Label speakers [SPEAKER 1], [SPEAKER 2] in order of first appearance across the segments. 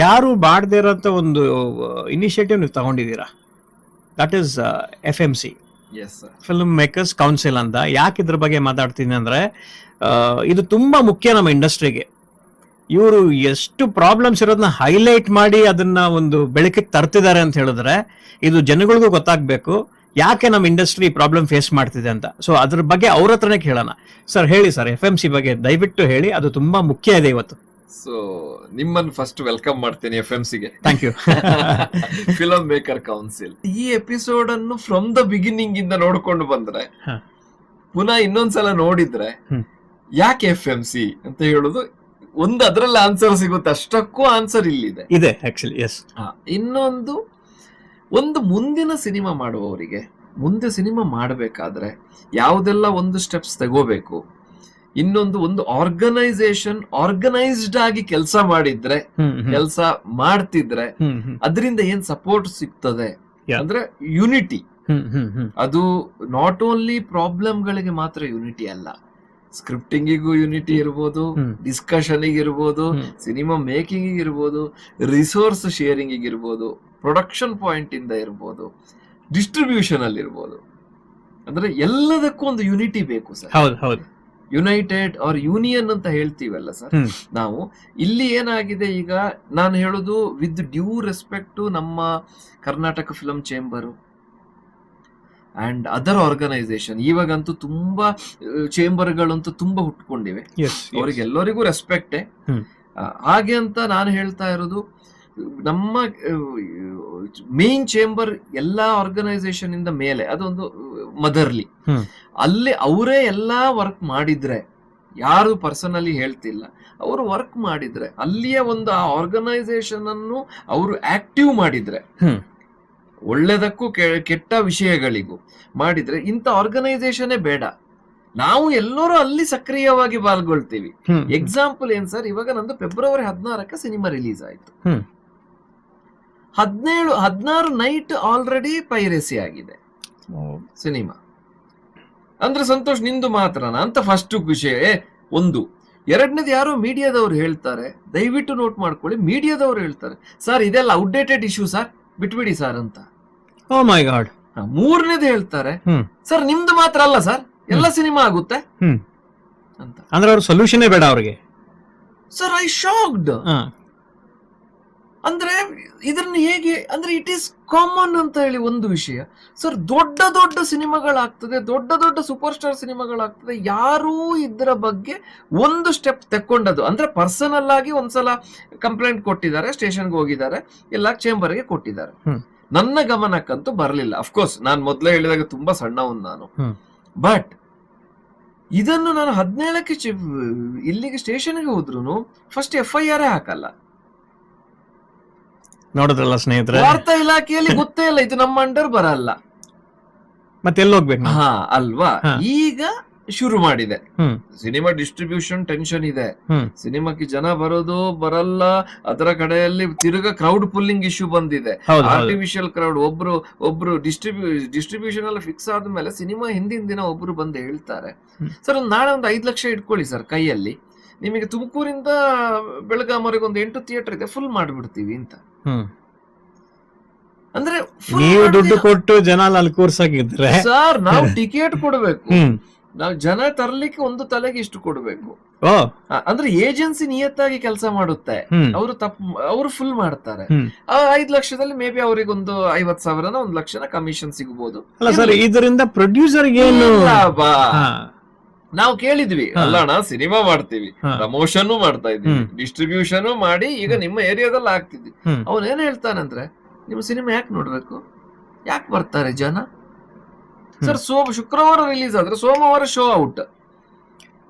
[SPEAKER 1] ಯಾರು ಮಾಡದೇ ಇರೋಂಥ ಒಂದು ಇನಿಷಿಯೇಟಿವ್ ನೀವು ತಗೊಂಡಿದ್ದೀರಾ? That is F M C film makers council ಅಂತ. ಯಾಕೆ ಇದ್ರ ಬಗ್ಗೆ ಮಾತಾಡ್ತೀನಿ ಅಂದ್ರೆ ಇದು ತುಂಬಾ ಮುಖ್ಯ ನಮ್ಮ ಇಂಡಸ್ಟ್ರಿಗೆ. ಇವರು ಎಷ್ಟು ಪ್ರಾಬ್ಲಮ್ಸ್ ಇರೋದನ್ನ ಹೈಲೈಟ್ ಮಾಡಿ ಅದನ್ನ ಒಂದು ಬೆಳಕಿಗೆ ತರ್ತಿದ್ದಾರೆ ಅಂತ ಹೇಳಿದ್ರೆ ಇದು ಜನಗಳಿಗೂ ಗೊತ್ತಾಗಬೇಕು. ಯಾಕೆ ನಮ್ಮ ಇಂಡಸ್ಟ್ರಿ ಪ್ರಾಬ್ಲಮ್ ಫೇಸ್ ಮಾಡ್ತಿದೆ ಅಂತ. ಸೊ ಅದ್ರ ಬಗ್ಗೆ ಅವ್ರ ಹತ್ರನೇ ಕೇಳೋಣ. ಸರ್ ಹೇಳಿ ಸರ್ ಎಫ್ ಎಂ ಸಿ ಬಗ್ಗೆ ದಯವಿಟ್ಟು ಹೇಳಿ. ಅದು ತುಂಬಾ ಮುಖ್ಯ ಇದೆ ಇವತ್ತು.
[SPEAKER 2] ಸೊ ನಿಮ್ಮನ್ನು ಫಸ್ಟ್ ವೆಲ್ಕಮ್ ಮಾಡ್ತೇನೆ ಎಫ್ ಎಂ ಸಿಗೆ
[SPEAKER 1] thank you
[SPEAKER 2] film maker council ಈ ಎಪಿಸೋಡ್ ಅನ್ನು ಫ್ರಮ್ ದ ಬಿಗಿನಿಂಗ್ ಇಂದ ನೋಡ್ಕೊಂಡು ಬಂದ್ರೆ. ಪುನಃ ಇನ್ನೊಂದ್ಸಲ ನೋಡಿದ್ರೆ ಯಾಕೆ ಎಫ್ ಎಂ ಸಿ ಅಂತ ಹೇಳುದು ಒಂದು ಅದ್ರಲ್ಲಿ ಆನ್ಸರ್ ಸಿಗುತ್ತೆ. ಅಷ್ಟಕ್ಕೂ ಆನ್ಸರ್ ಇಲ್ಲಿದೆ.
[SPEAKER 1] ಇದೆ ಆಕ್ಚುಲಿ ಎಸ್
[SPEAKER 2] ಇನ್ನೊಂದು ಒಂದು ಮುಂದಿನ ಸಿನಿಮಾ ಮಾಡುವವರಿಗೆ ಮುಂದೆ ಸಿನಿಮಾ ಮಾಡಬೇಕಾದ್ರೆ ಯಾವುದೆಲ್ಲ ಒಂದು ಸ್ಟೆಪ್ಸ್ ತಗೋಬೇಕು ಇನ್ನೊಂದು ಒಂದು ಆರ್ಗನೈಸೇಷನ್ ಆರ್ಗನೈಸ್ಡ್ ಆಗಿ ಕೆಲಸ ಮಾಡಿದ್ರೆ ಕೆಲಸ ಮಾಡ್ತಿದ್ರೆ ಅದರಿಂದ ಏನ್ ಸಪೋರ್ಟ್ ಸಿಗ್ತದೆ. ಅಂದ್ರೆ ಯುನಿಟಿ ಅದು ನಾಟ್ ಓನ್ಲಿ ಪ್ರಾಬ್ಲಮ್ ಗಳಿಗೆ ಮಾತ್ರ ಯುನಿಟಿ ಅಲ್ಲ. ಸ್ಕ್ರಿಪ್ಟಿಂಗಿಗೂ ಯುನಿಟಿ ಇರ್ಬೋದು. ಡಿಸ್ಕಷನ್ ಇರ್ಬೋದು ಸಿನಿಮಾ ಮೇಕಿಂಗ್ ಇರ್ಬೋದು ರಿಸೋರ್ಸ್ ಶೇರಿಂಗ್ ಇರ್ಬೋದು ಪ್ರೊಡಕ್ಷನ್ ಪಾಯಿಂಟ್ ಇಂದ ಇರ್ಬೋದು ಡಿಸ್ಟ್ರಿಬ್ಯೂಷನ್ ಅಲ್ಲಿ ಇರ್ಬೋದು. ಅಂದ್ರೆ ಎಲ್ಲದಕ್ಕೂ ಒಂದು ಯುನಿಟಿ ಬೇಕು ಸರ್.
[SPEAKER 1] ಹೌದು ಹೌದು.
[SPEAKER 2] ಯುನೈಟೆಡ್ ಆರ್ ಯೂನಿಯನ್ ಅಂತ ಹೇಳ್ತೀವಲ್ಲ ಸರ್ ನಾವು ಇಲ್ಲಿ ಏನಾಗಿದೆ ಈಗ ನಾನು ಹೇಳೋದು ವಿತ್ ಡ್ಯೂ ರೆಸ್ಪೆಕ್ಟ್ ನಮ್ಮ Karnataka film chamber and other organisation ಇವಾಗಂತೂ ತುಂಬಾ ಚೇಂಬರ್ಗಳಂತೂ ತುಂಬಾ ಹುಟ್ಕೊಂಡಿವೆ. ಅವ್ರಿಗೆಲ್ಲರಿಗೂ ರೆಸ್ಪೆಕ್ಟೇ. ಹಾಗೆ ಅಂತ ನಾನು ಹೇಳ್ತಾ ಇರೋದು ನಮ್ಮ ಮೇನ್ ಚೇಂಬರ್ ಎಲ್ಲಾ ಆರ್ಗನೈಸೇಷನ್ ಇಂದ ಮೇಲೆ ಅದೊಂದು ಮದರ್ಲಿ. ಅಲ್ಲಿ ಅವರೇ ಎಲ್ಲ ವರ್ಕ್ ಮಾಡಿದ್ರೆ ಯಾರು ಪರ್ಸನಲಿ ಹೇಳ್ತಿಲ್ಲ. ಅವರು ವರ್ಕ್ ಮಾಡಿದ್ರೆ ಅಲ್ಲಿಯ ಒಂದು ಆ ಆರ್ಗನೈಸೇಷನ್ ಅನ್ನು ಅವರು ಆಕ್ಟಿವ್ ಮಾಡಿದ್ರೆ ಒಳ್ಳೇದಕ್ಕೂ ಕೆಟ್ಟ ವಿಷಯಗಳಿಗೂ ಮಾಡಿದ್ರೆ ಇಂಥ ಆರ್ಗನೈಸೇಷನೇ ಬೇಡ. ನಾವು ಎಲ್ಲರೂ ಅಲ್ಲಿ ಸಕ್ರಿಯವಾಗಿ ಪಾಲ್ಗೊಳ್ತೀವಿ. ಎಕ್ಸಾಂಪಲ್ ಏನ್ ಸರ್ ಇವಾಗ ನಂದು ಫೆಬ್ರವರಿ ಹದಿನಾರಕ್ಕೆ ಸಿನಿಮಾ ರಿಲೀಸ್ ಆಯ್ತು. ಹದಿನೇಳು ಹದಿನಾರು ನೈಟ್ ಆಲ್ರೆಡಿ ಪೈರಸಿ ಆಗಿದೆ. ಸಿನಿಮಾ ಅಂದ್ರೆ ಸಂತೋಷ್ ನಿಂದು ಮಾತ್ರನಾ? ಅಂತ ಫಸ್ಟ್ ವಿಷಯ. ಒಂದು. ಎರಡನೇದು ಯಾರೋ ಮೀಡಿಯಾದವ್ರು ಹೇಳ್ತಾರೆ. ದಯವಿಟ್ಟು ನೋಟ್ ಮಾಡ್ಕೊಳ್ಳಿ. ಮೀಡಿಯಾದವ್ರು ಹೇಳ್ತಾರೆ. ಸರ್ ಇದೆಲ್ಲ ಔಟ್ಡೇಟೆಡ್ ಇಶ್ಯೂ ಸರ್ ಬಿಟ್ಬಿಡಿ ಸರ್ ಅಂತ.
[SPEAKER 1] ಓ ಮೈ ಗಾಡ್
[SPEAKER 2] ಮೂರನೇದು ಹೇಳ್ತಾರೆ. ಸರ್ ನಿಮ್ದು ಮಾತ್ರ ಅಲ್ಲ ಸರ್ ಎಲ್ಲ ಸಿನಿಮಾ ಆಗುತ್ತೆ. ಅಂತ.
[SPEAKER 1] ಅಂದ್ರೆ ಅವ್ರ ಸೊಲ್ಯೂಷನ್ ಬೇಡ ಅವ್ರಿಗೆ.
[SPEAKER 2] Sir I
[SPEAKER 1] shocked.
[SPEAKER 2] ಅಂದ್ರೆ ಇದನ್ನ ಹೇಗೆ ಅಂದ್ರೆ ಇಟ್ ಈಸ್ ಕಾಮನ್ ಅಂತ ಹೇಳಿ ಒಂದು ವಿಷಯ. ಸರ್ ದೊಡ್ಡ ದೊಡ್ಡ ಸಿನಿಮಾಗಳಾಗ್ತದೆ ದೊಡ್ಡ ದೊಡ್ಡ ಸೂಪರ್ ಸ್ಟಾರ್ ಸಿನಿಮಾಗಳಾಗ್ತದೆ ಯಾರೂ ಇದರ ಬಗ್ಗೆ ಒಂದು ಸ್ಟೆಪ್ ತೆಕ್ಕೊಂಡದ್ದು. ಅಂದ್ರೆ ಪರ್ಸನಲ್ ಆಗಿ ಒಂದ್ಸಲ ಕಂಪ್ಲೇಂಟ್ ಕೊಟ್ಟಿದ್ದಾರೆ ಸ್ಟೇಷನ್ಗೆ ಹೋಗಿದ್ದಾರೆ ಎಲ್ಲ ಚೇಂಬರ್ಗೆ ಕೊಟ್ಟಿದ್ದಾರೆ. ನನ್ನ ಗಮನಕ್ಕಂತೂ ಬರಲಿಲ್ಲ. ಅಫ್ಕೋರ್ಸ್ ನಾನು ಮೊದಲೇ ಹೇಳಿದಾಗ ತುಂಬಾ ಸಣ್ಣವನ್ ನಾನು. ಬಟ್ ಇದನ್ನು ನಾನು ಹದಿನೇಳಕ್ಕೆ ಇಲ್ಲಿಗೆ ಸ್ಟೇಷನ್ಗೆ ಹೋದ್ರು ಫಸ್ಟ್ ಎಫ್ ಐ ಆರ್ ಹಾಕಲ್ಲ.
[SPEAKER 1] ನೋಡಿದ್ರಲ್ಲ ಸ್ನೇಹಿತರೆ?
[SPEAKER 2] ವಾರ್ತಾ ಇಲಾಖೆಯಲ್ಲಿ ಗೊತ್ತೇ ಇಲ್ಲ ಇದು ನಮ್ಮ ಅಂಡರ್ ಬರಲ್ಲ.
[SPEAKER 1] ಮತ್ತೆ ಎಲ್ಲಿ ಹೋಗ್ಬೇಕು
[SPEAKER 2] ಹಾ ಅಲ್ವಾ? ಈಗ ಶುರು ಮಾಡಿದೆ. ಸಿನಿಮಾ ಡಿಸ್ಟ್ರಿಬ್ಯೂಷನ್ ಟೆನ್ಷನ್ ಇದೆ. ಸಿನಿಮಾಕ್ಕೆ ಜನ ಬರೋದು ಬರಲ್ಲ ಅದರ ಕಡೆಯಲ್ಲಿ ತಿರುಗ ಕ್ರೌಡ್ ಪುಲ್ಲಿಂಗ್ ಇಶ್ಯೂ ಬಂದಿದೆ. ಆರ್ಟಿಫಿಷಿಯಲ್ ಕ್ರೌಡ್ ಒಬ್ರು ಒಬ್ರು ಡಿಸ್ಟ್ರಿಬ್ಯೂ ಡಿಸ್ಟ್ರಿಬ್ಯೂಷನ್ ಎಲ್ಲ ಫಿಕ್ಸ್ ಆದ್ಮೇಲೆ ಸಿನಿಮಾ ಹಿಂದಿನ ದಿನ ಒಬ್ರು ಬಂದು ಹೇಳ್ತಾರೆ. ಸರ್ ಒಂದು ನಾಳೆ ಒಂದು ಐದು ಲಕ್ಷ ಇಟ್ಕೊಳ್ಳಿ ಸರ್ ಕೈಯಲ್ಲಿ. ನಿಮಗೆ ತುಮಕೂರಿಂದ ಬೆಳಗಾಮವರೆಗೆ ಒಂದು ಎಂಟು ಥಿಯೇಟರ್ ಇದೆ ಫುಲ್ ಮಾಡಿಬಿಡ್ತೀವಿ ಅಂತ. ಅಂದ್ರೆ
[SPEAKER 1] ನೀವು ದುಡ್ಡು ಕೊಟ್ಟು ಜನ ಅಲ್ಲಿ ಕೂರ್ಸಾಕಿದ್ರೆ
[SPEAKER 2] ಸರ್ ನಾವು ಟಿಕೆಟ್ ಕೊಡಬೇಕು. ನಾವು ಜನ ತರ್ಲಿಕ್ಕೆ ಒಂದು ತಲೆಗೆ ಇಷ್ಟು ಕೊಡಬೇಕು. ಅಂದ್ರೆ ಏಜೆನ್ಸಿ ನಿಯತ್ತಾಗಿ ಕೆಲಸ ಮಾಡುತ್ತೆ. ಅವರು ತಪ್ಪು ಅವರು ಫುಲ್ ಮಾಡ್ತಾರೆ.
[SPEAKER 1] ಐದು
[SPEAKER 2] ಆ ಐದ್ ಲಕ್ಷದಲ್ಲಿ ಮೇ ಬಿ ಅವರಿಗೊಂದು ಐವತ್ ಸಾವಿರನ ಒಂದು ಲಕ್ಷನ ಕಮಿಷನ್ ಸಿಗಬಹುದು
[SPEAKER 1] ಅಲ್ಲ ಸರ್ ಇದರಿಂದ ಪ್ರೊಡ್ಯೂಸರ್ ಏನು ಹಾ,
[SPEAKER 2] ನಾವು ಕೇಳಿದ್ವಿ ಅಲ್ಲಣ್ಣ ಸಿನಿಮಾ ಮಾಡ್ತೀವಿ. ಪ್ರಮೋಷನ್ ಮಾಡ್ತಾ ಇದೀವಿ. ಡಿಸ್ಟ್ರಿಬ್ಯೂಷನ್ ಮಾಡಿ ಈಗ ನಿಮ್ಮ ಏರಿಯಾದಲ್ಲಿ ಆಗ್ತಿದ್ವಿ. ಅವ್ನು ಏನ್ ಹೇಳ್ತಾನಂದ್ರೆ ನಿಮ್ಮ ಸಿನಿಮಾ ಯಾಕೆ ನೋಡ್ಬೇಕು? ಯಾಕೆ ಬರ್ತಾರೆ ಜನ? ಸರ್ ಸೋಮ ಶುಕ್ರವಾರ ರಿಲೀಸ್ ಆದ್ರೆ ಸೋಮವಾರ ಶೋ ಔಟ್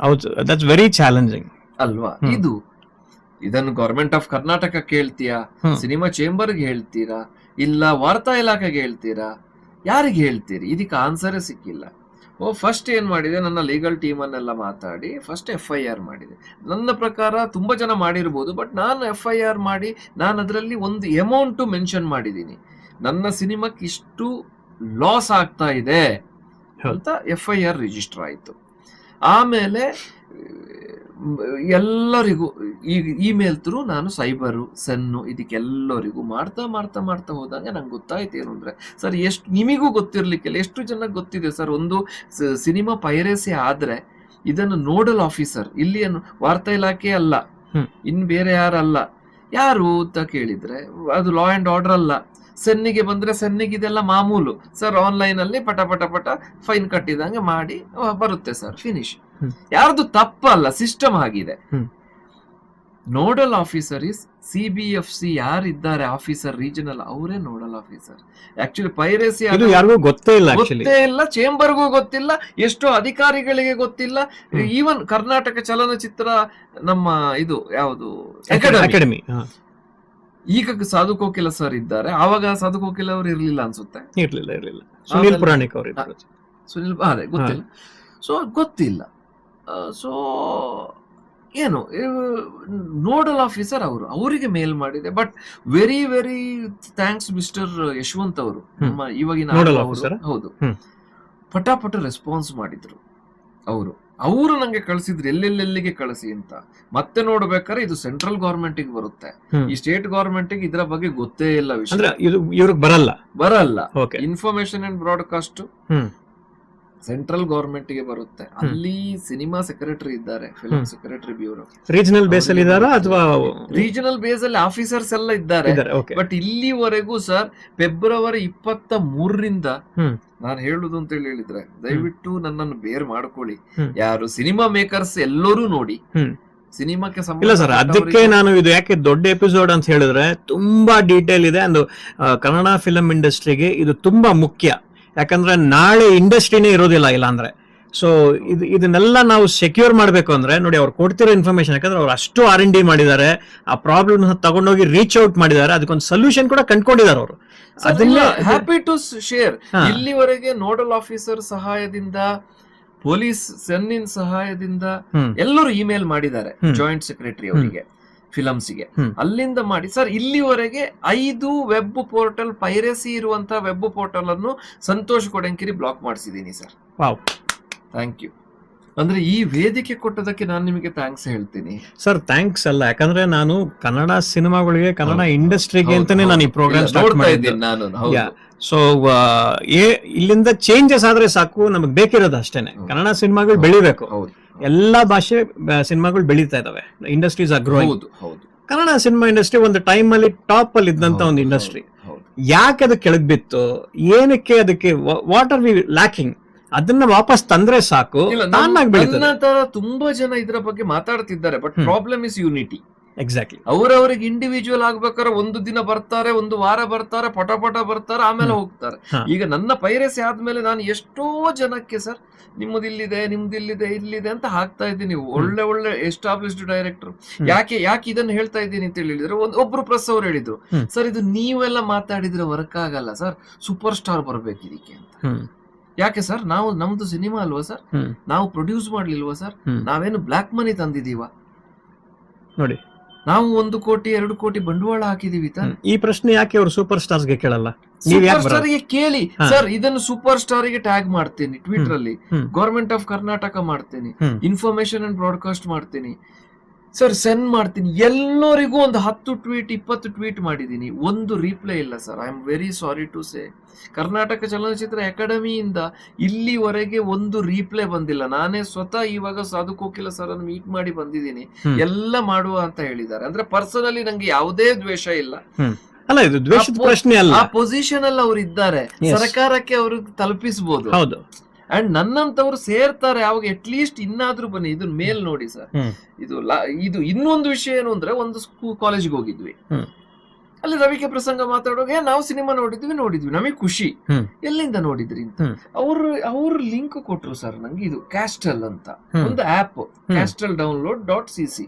[SPEAKER 1] ಹೌದು ದಟ್ಸ್ ವೆರಿ ಚಾಲೆಂಜಿಂಗ್
[SPEAKER 2] ಅಲ್ವಾ? ಇದು ಇದನ್ನು ಗವರ್ಮೆಂಟ್ ಆಫ್ ಕರ್ನಾಟಕ ಕೇಳ್ತೀಯಾ
[SPEAKER 1] ಸಿನಿಮಾ
[SPEAKER 2] ಸಿನಿಮಾ ಚೇಂಬರ್ಗೆ ಹೇಳ್ತೀರಾ? ಇಲ್ಲ ವಾರ್ತಾ ಇಲಾಖೆಗೆ ಹೇಳ್ತೀರಾ? ಯಾರಿಗೆ ಹೇಳ್ತೀರಿ? ಇದಕ್ಕೆ ಆನ್ಸರೇ ಸಿಕ್ಕಿಲ್ಲ. ಓ ಫಸ್ಟ್ ಏನು ಮಾಡಿದೆ? ನನ್ನ ಲೀಗಲ್ ಟೀಮನ್ನೆಲ್ಲ ಮಾತಾಡಿ ಫಸ್ಟ್ ಎಫ್ ಐ ಆರ್ ಮಾಡಿದೆ. ನನ್ನ ಪ್ರಕಾರ ತುಂಬ ಜನ ಮಾಡಿರ್ಬೋದು ಬಟ್ ನಾನು ಎಫ್ ಐ ಆರ್ ಮಾಡಿ ನಾನು ಅದರಲ್ಲಿ ಒಂದು ಎಮೌಂಟು ಮೆನ್ಷನ್ ಮಾಡಿದ್ದೀನಿ. ನನ್ನ ಸಿನಿಮಾಕ್ಕೆ ಇಷ್ಟು ಲಾಸ್ ಆಗ್ತಾ ಇದೆ ಅಂತ ಎಫ್ ಐ ಆರ್ ರಿಜಿಸ್ಟರ್ ಆಯ್ತು. ಆಮೇಲೆ ಎಲ್ಲರಿಗೂ ಈ ಇಮೇಲ್ ಥ್ರೂ ನಾನು ಸೈಬರು ಸೆನ್ನು ಇದಕ್ಕೆಲ್ಲರಿಗೂ ಮಾಡ್ತಾ ಮಾಡ್ತಾ ಮಾಡ್ತಾ ಹೋದಾಗ ನಂಗೆ ಗೊತ್ತಾಯ್ತು ಏನು ಅಂದರೆ ಸರ್ ಎಷ್ಟು ನಿಮಗೂ ಗೊತ್ತಿರಲಿಕ್ಕಿಲ್ಲ ಎಷ್ಟು ಜನ ಗೊತ್ತಿದೆ ಸರ್? ಒಂದು ಸಿನಿಮಾ ಪೈರೇಸಿ ಆದರೆ ಇದನ್ನು ನೋಡಲ್ ಆಫೀಸರ್ ಇಲ್ಲಿ ಏನು ವಾರ್ತಾ ಇಲಾಖೆ ಅಲ್ಲ
[SPEAKER 1] ಇನ್ನು
[SPEAKER 2] ಇನ್ ಬೇರೆ ಯಾರಲ್ಲ ಯಾರು ಅಂತ ಕೇಳಿದರೆ ಅದು ಲಾ ಆ್ಯಂಡ್ ಆರ್ಡರ್ ಅಲ್ಲ. ಸೆನ್ನಿಗೆ ಬಂದ್ರೆ ಸೆನ್ನಿಗೆ ಇದೆಲ್ಲ ಮಾಮೂಲು. ಸರ್ ಆನ್ಲೈನ್ ಅಲ್ಲಿ ಪಟ ಪಟ ಪಟ ಫೈನ್ ಕಟ್ಟಿದಂಗೆ ಮಾಡಿ ಬರುತ್ತೆ ಸರ್ ಫಿನಿಶ್. ಯಾರ್ದು ತಪ್ಪಲ್ಲ ಸಿಸ್ಟಮ್ ಆಗಿದೆ. Nodal officer is C B F C ಯಾರಿದ್ದಾರೆ ಆಫೀಸರ್ ರೀಜನಲ್ ಅವರೇ ನೋಡಲ್ ಆಫೀಸರ್ ಆಕ್ಚುಲಿ ಪೈರೇಸಿ
[SPEAKER 1] ಯಾರಿಗೂ ಗೊತ್ತೇ ಇಲ್ಲ
[SPEAKER 2] ಗೊತ್ತೇ ಇಲ್ಲ ಚೇಂಬರ್ಗೂ ಗೊತ್ತಿಲ್ಲ ಎಷ್ಟೋ ಅಧಿಕಾರಿಗಳಿಗೆ ಗೊತ್ತಿಲ್ಲ. ಈವನ್ ಕರ್ನಾಟಕ ಚಲನಚಿತ್ರ ನಮ್ಮ ಇದು ಯಾವುದು? ಅಕಾಡೆಮಿ ಈಗ ಸಾಧು ಕೋಕಿಲ ಸರ್ ಇದ್ದಾರೆ. ಆವಾಗ ಸಾಧು ಕೋಕಿಲ ಅವರು ಇರ್ಲಿಲ್ಲ ಅನ್ಸುತ್ತೆ.
[SPEAKER 1] ಇರ್ಲಿಲ್ಲ ಇರ್ಲಿಲ್ಲ. ಸುನಿಲ್ ಪುರಾಣಿಕ್ ಅವರು
[SPEAKER 2] ಸುನಿಲ್ ಅದೇ ಗೊತ್ತಿಲ್ಲ. ಸೊ ಗೊತ್ತಿಲ್ಲ. ಸೊ ಏನು ನೋಡಲ್ ಆಫೀಸರ್ ಅವರು. ಅವರಿಗೆ ಮೇಲ್ ಮಾಡಿದೆ. But very very thanks mister Yashwant ಅವರು. ನಮ್ಮ ಇವಾಗಿನ? ಹೌದು. ಪಟಾಪಟ ರೆಸ್ಪಾನ್ಸ್ ಮಾಡಿದ್ರು. ಅವರು. ಅವರು ನಂಗೆ ಕಳಿಸಿದ್ರು ಎಲ್ಲೆಲ್ಲೆಲ್ಲಿಗೆ ಕಳಿಸಿ ಅಂತ. ಮತ್ತೆ ನೋಡ್ಬೇಕಾದ್ರೆ ಇದು ಸೆಂಟ್ರಲ್ ಗವರ್ಮೆಂಟ್ಗೆ ಬರುತ್ತೆ. ಈ ಸ್ಟೇಟ್ ಗವರ್ಮೆಂಟ್ಗೆ ಇದರ ಬಗ್ಗೆ ಗೊತ್ತೇ ಇಲ್ಲ ವಿಷಯ.
[SPEAKER 1] ಇವ್ರಿಗೆ ಬರಲ್ಲ?
[SPEAKER 2] ಬರಲ್ಲ. Information and
[SPEAKER 1] broadcast.
[SPEAKER 2] ಸೆಂಟ್ರಲ್ ಗವರ್ಮೆಂಟ್ಗೆ ಬರುತ್ತೆ ಅಲ್ಲಿ ಸಿನಿಮಾ ಸೆಕ್ರೆಟರಿ ಇದ್ದಾರೆ
[SPEAKER 1] film
[SPEAKER 2] secretary bureau.
[SPEAKER 1] Regional base ಅಲ್ಲಿ ಇದ್ದಾರಾ ಅಥವಾ
[SPEAKER 2] ರೀಜನಲ್ ಬೇಸ್ ಅಲ್ಲಿ ಆಫೀಸರ್ಸ್ ಎಲ್ಲ ಇದ್ದಾರೆ. ಬಟ್ ಇಲ್ಲಿವರೆಗೂ ಸರ್ ಫೆಬ್ರವರಿ ಇಪ್ಪತ್ತ ಮೂರರಿಂದ. ನಾನು ಹೇಳುದು ಅಂತ ಹೇಳಿ ಹೇಳಿದ್ರೆ ದಯವಿಟ್ಟು ನನ್ನನ್ನು ಬೇರ್ ಮಾಡ್ಕೊಳ್ಳಿ. ಯಾರು ಸಿನಿಮಾ ಮೇಕರ್ಸ್ ಎಲ್ಲರೂ ನೋಡಿ. ಸಿನಿಮಾಕ್ಕೆ
[SPEAKER 1] ಇಲ್ಲ ಸರ್ ಅದಕ್ಕೆ ನಾನು ಇದು ಯಾಕೆ ದೊಡ್ಡ ಎಪಿಸೋಡ್ ಅಂತ ಹೇಳಿದ್ರೆ ತುಂಬಾ ಡೀಟೇಲ್ ಇದೆ. ಅಂದು ಕನ್ನಡ ಫಿಲಂ ಇಂಡಸ್ಟ್ರಿಗೆ ಇದು ತುಂಬಾ ಮುಖ್ಯ. ಯಾಕಂದ್ರೆ ನಾಳೆ ಇಂಡಸ್ಟ್ರಿನೇ ಇರೋದಿಲ್ಲ ಇಲ್ಲ ಅಂದ್ರೆ ಸೊ ಇದು ಇದನ್ನೆಲ್ಲ ನಾವು ಸೆಕ್ಯೂರ್ ಮಾಡಬೇಕು ಅಂದ್ರೆ ನೋಡಿ ಅವ್ರು ಕೊಡ್ತಿರೋ ಇನ್ಫಾರ್ಮೇಶನ್ ಯಾಕಂದ್ರೆ ಅವ್ರು ಅಷ್ಟು ಆರ್ ಎನ್ ಡಿ ಮಾಡಿದ್ದಾರೆ ಆ ಪ್ರಾಬ್ಲಮ್ ತಗೊಂಡೋಗಿ ರೀಚ್ ಔಟ್ ಮಾಡಿದ್ದಾರೆ ಅದಕ್ಕೊಂದು ಸೊಲ್ಯೂಷನ್ ಕೂಡ ಕಂಡ್ಕೊಂಡಿದ್ದಾರೆ ಅವರು. ಅದನ್ನ
[SPEAKER 2] ಹ್ಯಾಪಿ ಟು ಶೇರ್. ಇಲ್ಲಿವರೆಗೆ ನೋಡಲ್ ಆಫೀಸರ್ ಸಹಾಯದಿಂದ ಪೊಲೀಸ್ ಸೆನ್ನಿನ ಸಹಾಯದಿಂದ ಎಲ್ಲರೂ ಇಮೇಲ್ ಮಾಡಿದ್ದಾರೆ ಜಾಯಿಂಟ್ ಸೆಕ್ರೆಟರಿ ಅವರಿಗೆ. ಫಿಲಮ್ಸ್ಗೆ
[SPEAKER 1] ಗೆ.
[SPEAKER 2] ಅಲ್ಲಿಂದ ಮಾಡಿ ಸರ್ ಇಲ್ಲಿವರೆಗೆ ಐದು ವೆಬ್ ಪೋರ್ಟಲ್ ಪೈರಸಿ ಇರುವಂತಹ ವೆಬ್ ಪೋರ್ಟಲ್ ಅನ್ನು ಸಂತೋಷ್ ಕೊಡಂಕಿರಿ ಬ್ಲಾಕ್ ಮಾಡಿಸಿದ್ದೀನಿ ಸರ್. ಥ್ಯಾಂಕ್ ಯು ಅಂದ್ರೆ ಈ ವೇದಿಕೆ ಕೊಟ್ಟದಕ್ಕೆ ನಾನು ನಿಮಗೆ ಥ್ಯಾಂಕ್ಸ್ ಹೇಳ್ತೀನಿ.
[SPEAKER 1] ಸರ್ ಥ್ಯಾಂಕ್ಸ್ ಅಲ್ಲ. ಯಾಕಂದ್ರೆ ನಾನು ಕನ್ನಡ ಸಿನಿಮಾಗಳಿಗೆ ಕನ್ನಡ ಇಂಡಸ್ಟ್ರಿಗೆ ಅಂತಾನೆ ನಾನು ಈ. ಪ್ರೋಗ್ರಾಮ್ ಸ್ಟಾರ್ಟ್
[SPEAKER 2] ಮಾಡಿದ್ದೀನಿ ನಾನು.
[SPEAKER 1] ಸೊ ಇಲ್ಲಿಂದ ಚೇಂಜಸ್ ಆದ್ರೆ ಸಾಕು ನಮಗೆ ಬೇಕಿರೋದು ಅಷ್ಟೇನೆ. ಕನ್ನಡ ಸಿನಿಮಾಗಳು ಬೆಳಿಬೇಕು.
[SPEAKER 2] ಹೌದು.
[SPEAKER 1] ಎಲ್ಲಾ ಭಾಷೆ ಸಿನಿಮಾಗಳು ಬೆಳೀತಾ ಇದಾವೆ. Industries
[SPEAKER 2] are growing
[SPEAKER 1] Kannada cinema industry ಒಂದು ಟೈಮ್ ಅಲ್ಲಿ ಟಾಪ್ ಅಲ್ಲಿ ಇದ್ದಂತ ಒಂದು ಇಂಡಸ್ಟ್ರಿ. ಯಾಕೆ ಅದು ಕೆಳಗ್ ಬಿತ್ತು ಏನಕ್ಕೆ ಅದಕ್ಕೆ ವಾಟ್ ಆರ್ ವಿ ಲ್ಯಾಕಿಂಗ್ ಅದನ್ನ ವಾಪಸ್ ತಂದ್ರೆ ಸಾಕು
[SPEAKER 2] ತುಂಬಾ ಜನ ಇದರ ಬಗ್ಗೆ ಮಾತಾಡ್ತಿದ್ದಾರೆ
[SPEAKER 1] but
[SPEAKER 2] problem is unity
[SPEAKER 1] exactly
[SPEAKER 2] ಅವ್ರವ್ರಿಗೆ individual ಆಗ್ಬೇಕಾದ್ರೆ ಒಂದು ದಿನ ಬರ್ತಾರೆ ಒಂದು ವಾರ ಬರ್ತಾರೆ ಪಟ ಪಟ ಬರ್ತಾರೆ ಆಮೇಲೆ ಹೋಗ್ತಾರೆ. ಈಗ ನನ್ನ ಪೈರಸಿ ಆದ್ಮೇಲೆ ನಾನು ಎಷ್ಟೋ ಜನಕ್ಕೆ ಸರ್ ನಿಮ್ಮದು ಇಲ್ಲಿದೆ ನಿಮ್ದು ಇಲ್ಲಿದೆ ಇಲ್ಲಿದೆ ಅಂತ ಹಾಕ್ತಾ ಇದ್ದೀನಿ. ಒಳ್ಳೆ ಒಳ್ಳೆ ಎಸ್ಟಾಬ್ಲಿಷ್ಡ್ ಡೈರೆಕ್ಟರ್ ಯಾಕೆ ಯಾಕೆ ಇದನ್ನ ಹೇಳ್ತಾ ಇದ್ದೀನಿ ಅಂತ ಹೇಳಿದ್ರೆ ಒಂದು ಒಬ್ರು ಪ್ರೆಸ್ ಅವ್ರು ಹೇಳಿದ್ರು ಸರ್ ಇದು ನೀವೆಲ್ಲ ಮಾತಾಡಿದ್ರೆ ವರ್ಕ್ ಆಗಲ್ಲ ಸರ್ ಸೂಪರ್ ಸ್ಟಾರ್ ಬರ್ಬೇಕು ಇದಕ್ಕೆ ಅಂತ. ಯಾಕೆ ಸರ್ ನಾವು ನಮ್ದು ಸಿನಿಮಾ ಅಲ್ವಾ ಸರ್? ನಾವು ಪ್ರೊಡ್ಯೂಸ್ ಮಾಡ್ಲಿಲ್ವಾ ಸರ್? ನಾವೇನು ಬ್ಲಾಕ್ ಮನಿ ತಂದಿದೀವ
[SPEAKER 1] ನೋಡಿ.
[SPEAKER 2] ನಾವು ಒಂದು ಕೋಟಿ ಎರಡು ಕೋಟಿ ಬಂಡವಾಳ ಹಾಕಿದೀವಿ
[SPEAKER 1] ಈ ಪ್ರಶ್ನೆ ಯಾಕೆ ಅವರು ಸೂಪರ್ ಸ್ಟಾರ್ಸ್ಗೆ ಕೇಳಲ್ಲ?
[SPEAKER 2] ಸೂಪರ್ ಸ್ಟಾರ್ಗೆ ಕೇಳಿ. ಸರ್ ಇದನ್ನು ಸೂಪರ್ ಸ್ಟಾರ್ಗೆ ಟ್ಯಾಗ್ ಮಾಡ್ತೀನಿ ಟ್ವಿಟರ್ ಅಲ್ಲಿ. ಗವರ್ಮೆಂಟ್ ಆಫ್ ಕರ್ನಾಟಕ ಮಾಡ್ತೀನಿ. ಇನ್ಫಾರ್ಮೇಶನ್ ಅಂಡ್ ಬ್ರಾಡ್ಕಾಸ್ಟ್ ಮಾಡ್ತೀನಿ. ಸರ್ ಸೆಂಡ್ ಮಾಡ್ತೀನಿ. ಎಲ್ಲರಿಗೂ ಒಂದು ಹತ್ತು ಟ್ವೀಟ್ ಇಪ್ಪತ್ತು ಟ್ವೀಟ್ ಮಾಡಿದ್ದೀನಿ. ಒಂದು ರಿಪ್ಲೈ ಇಲ್ಲ sir I am very sorry to say Karnataka ಚಲನಚಿತ್ರ ಅಕಾಡೆಮಿಯಿಂದ ಇಲ್ಲಿವರೆಗೆ ಒಂದು ರಿಪ್ಲೈ ಬಂದಿಲ್ಲ. ನಾನೇ ಸ್ವತಃ ಇವಾಗ ಸಾಧು ಕೋಕಿಲ ಸರ್ ಅನ್ನು ಮೀಟ್ ಮಾಡಿ ಬಂದಿದ್ದೀನಿ. ಎಲ್ಲ ಮಾಡುವ ಅಂತ ಹೇಳಿದ್ದಾರೆ. ಅಂದ್ರೆ ಪರ್ಸನಲಿ ನಂಗೆ ಯಾವುದೇ ದ್ವೇಷ ಇಲ್ಲ.
[SPEAKER 1] ಅಲ್ಲ ಇದು ದ್ವೇಷದ ಪ್ರಶ್ನೆ ಅಲ್ಲ.
[SPEAKER 2] ಆ ಪೊಸಿಷನ್ ಅಲ್ಲಿ ಅವ್ರು ಇದ್ದಾರೆ ಸರ್ಕಾರಕ್ಕೆ ಅವರು ತಲುಪಿಸಬಹುದು
[SPEAKER 1] ಹೌದು.
[SPEAKER 2] ಅಂಡ್ ನನ್ನಂತವ್ರು ಸೇರ್ತಾರೆ ಅವಾಗ ಅಟ್ಲೀಸ್ಟ್ ಇನ್ನಾದ್ರೂ ಬನ್ನಿ. ಇದನ್ನ ಮೇಲ್ ನೋಡಿ ಸರ್. ಇದು ಇದು ಇನ್ನೊಂದು ವಿಷಯ ಏನು ಅಂದ್ರೆ ಒಂದು ಸ್ಕೂಲ್ ಕಾಲೇಜ್ಗೆ ಹೋಗಿದ್ವಿ. ಅಲ್ಲಿ ರವಿಕೆ ಪ್ರಸಂಗ ಮಾತಾಡುವಾಗ "ಏ, ನಾವು ಸಿನಿಮಾ ನೋಡಿದ್ವಿ ನೋಡಿದ್ವಿ. ನಮಗೆ ಖುಷಿ. ಎಲ್ಲಿಂದ ನೋಡಿದ್ರಿ ಅಂತ. ಅವರು ಅವ್ರು ಲಿಂಕ್ ಕೊಟ್ರು ಸರ್ ನಂಗೆ ಇದು ಕ್ಯಾಸ್ಟಲ್ ಅಂತ. ಒಂದು app castle download dot C
[SPEAKER 1] C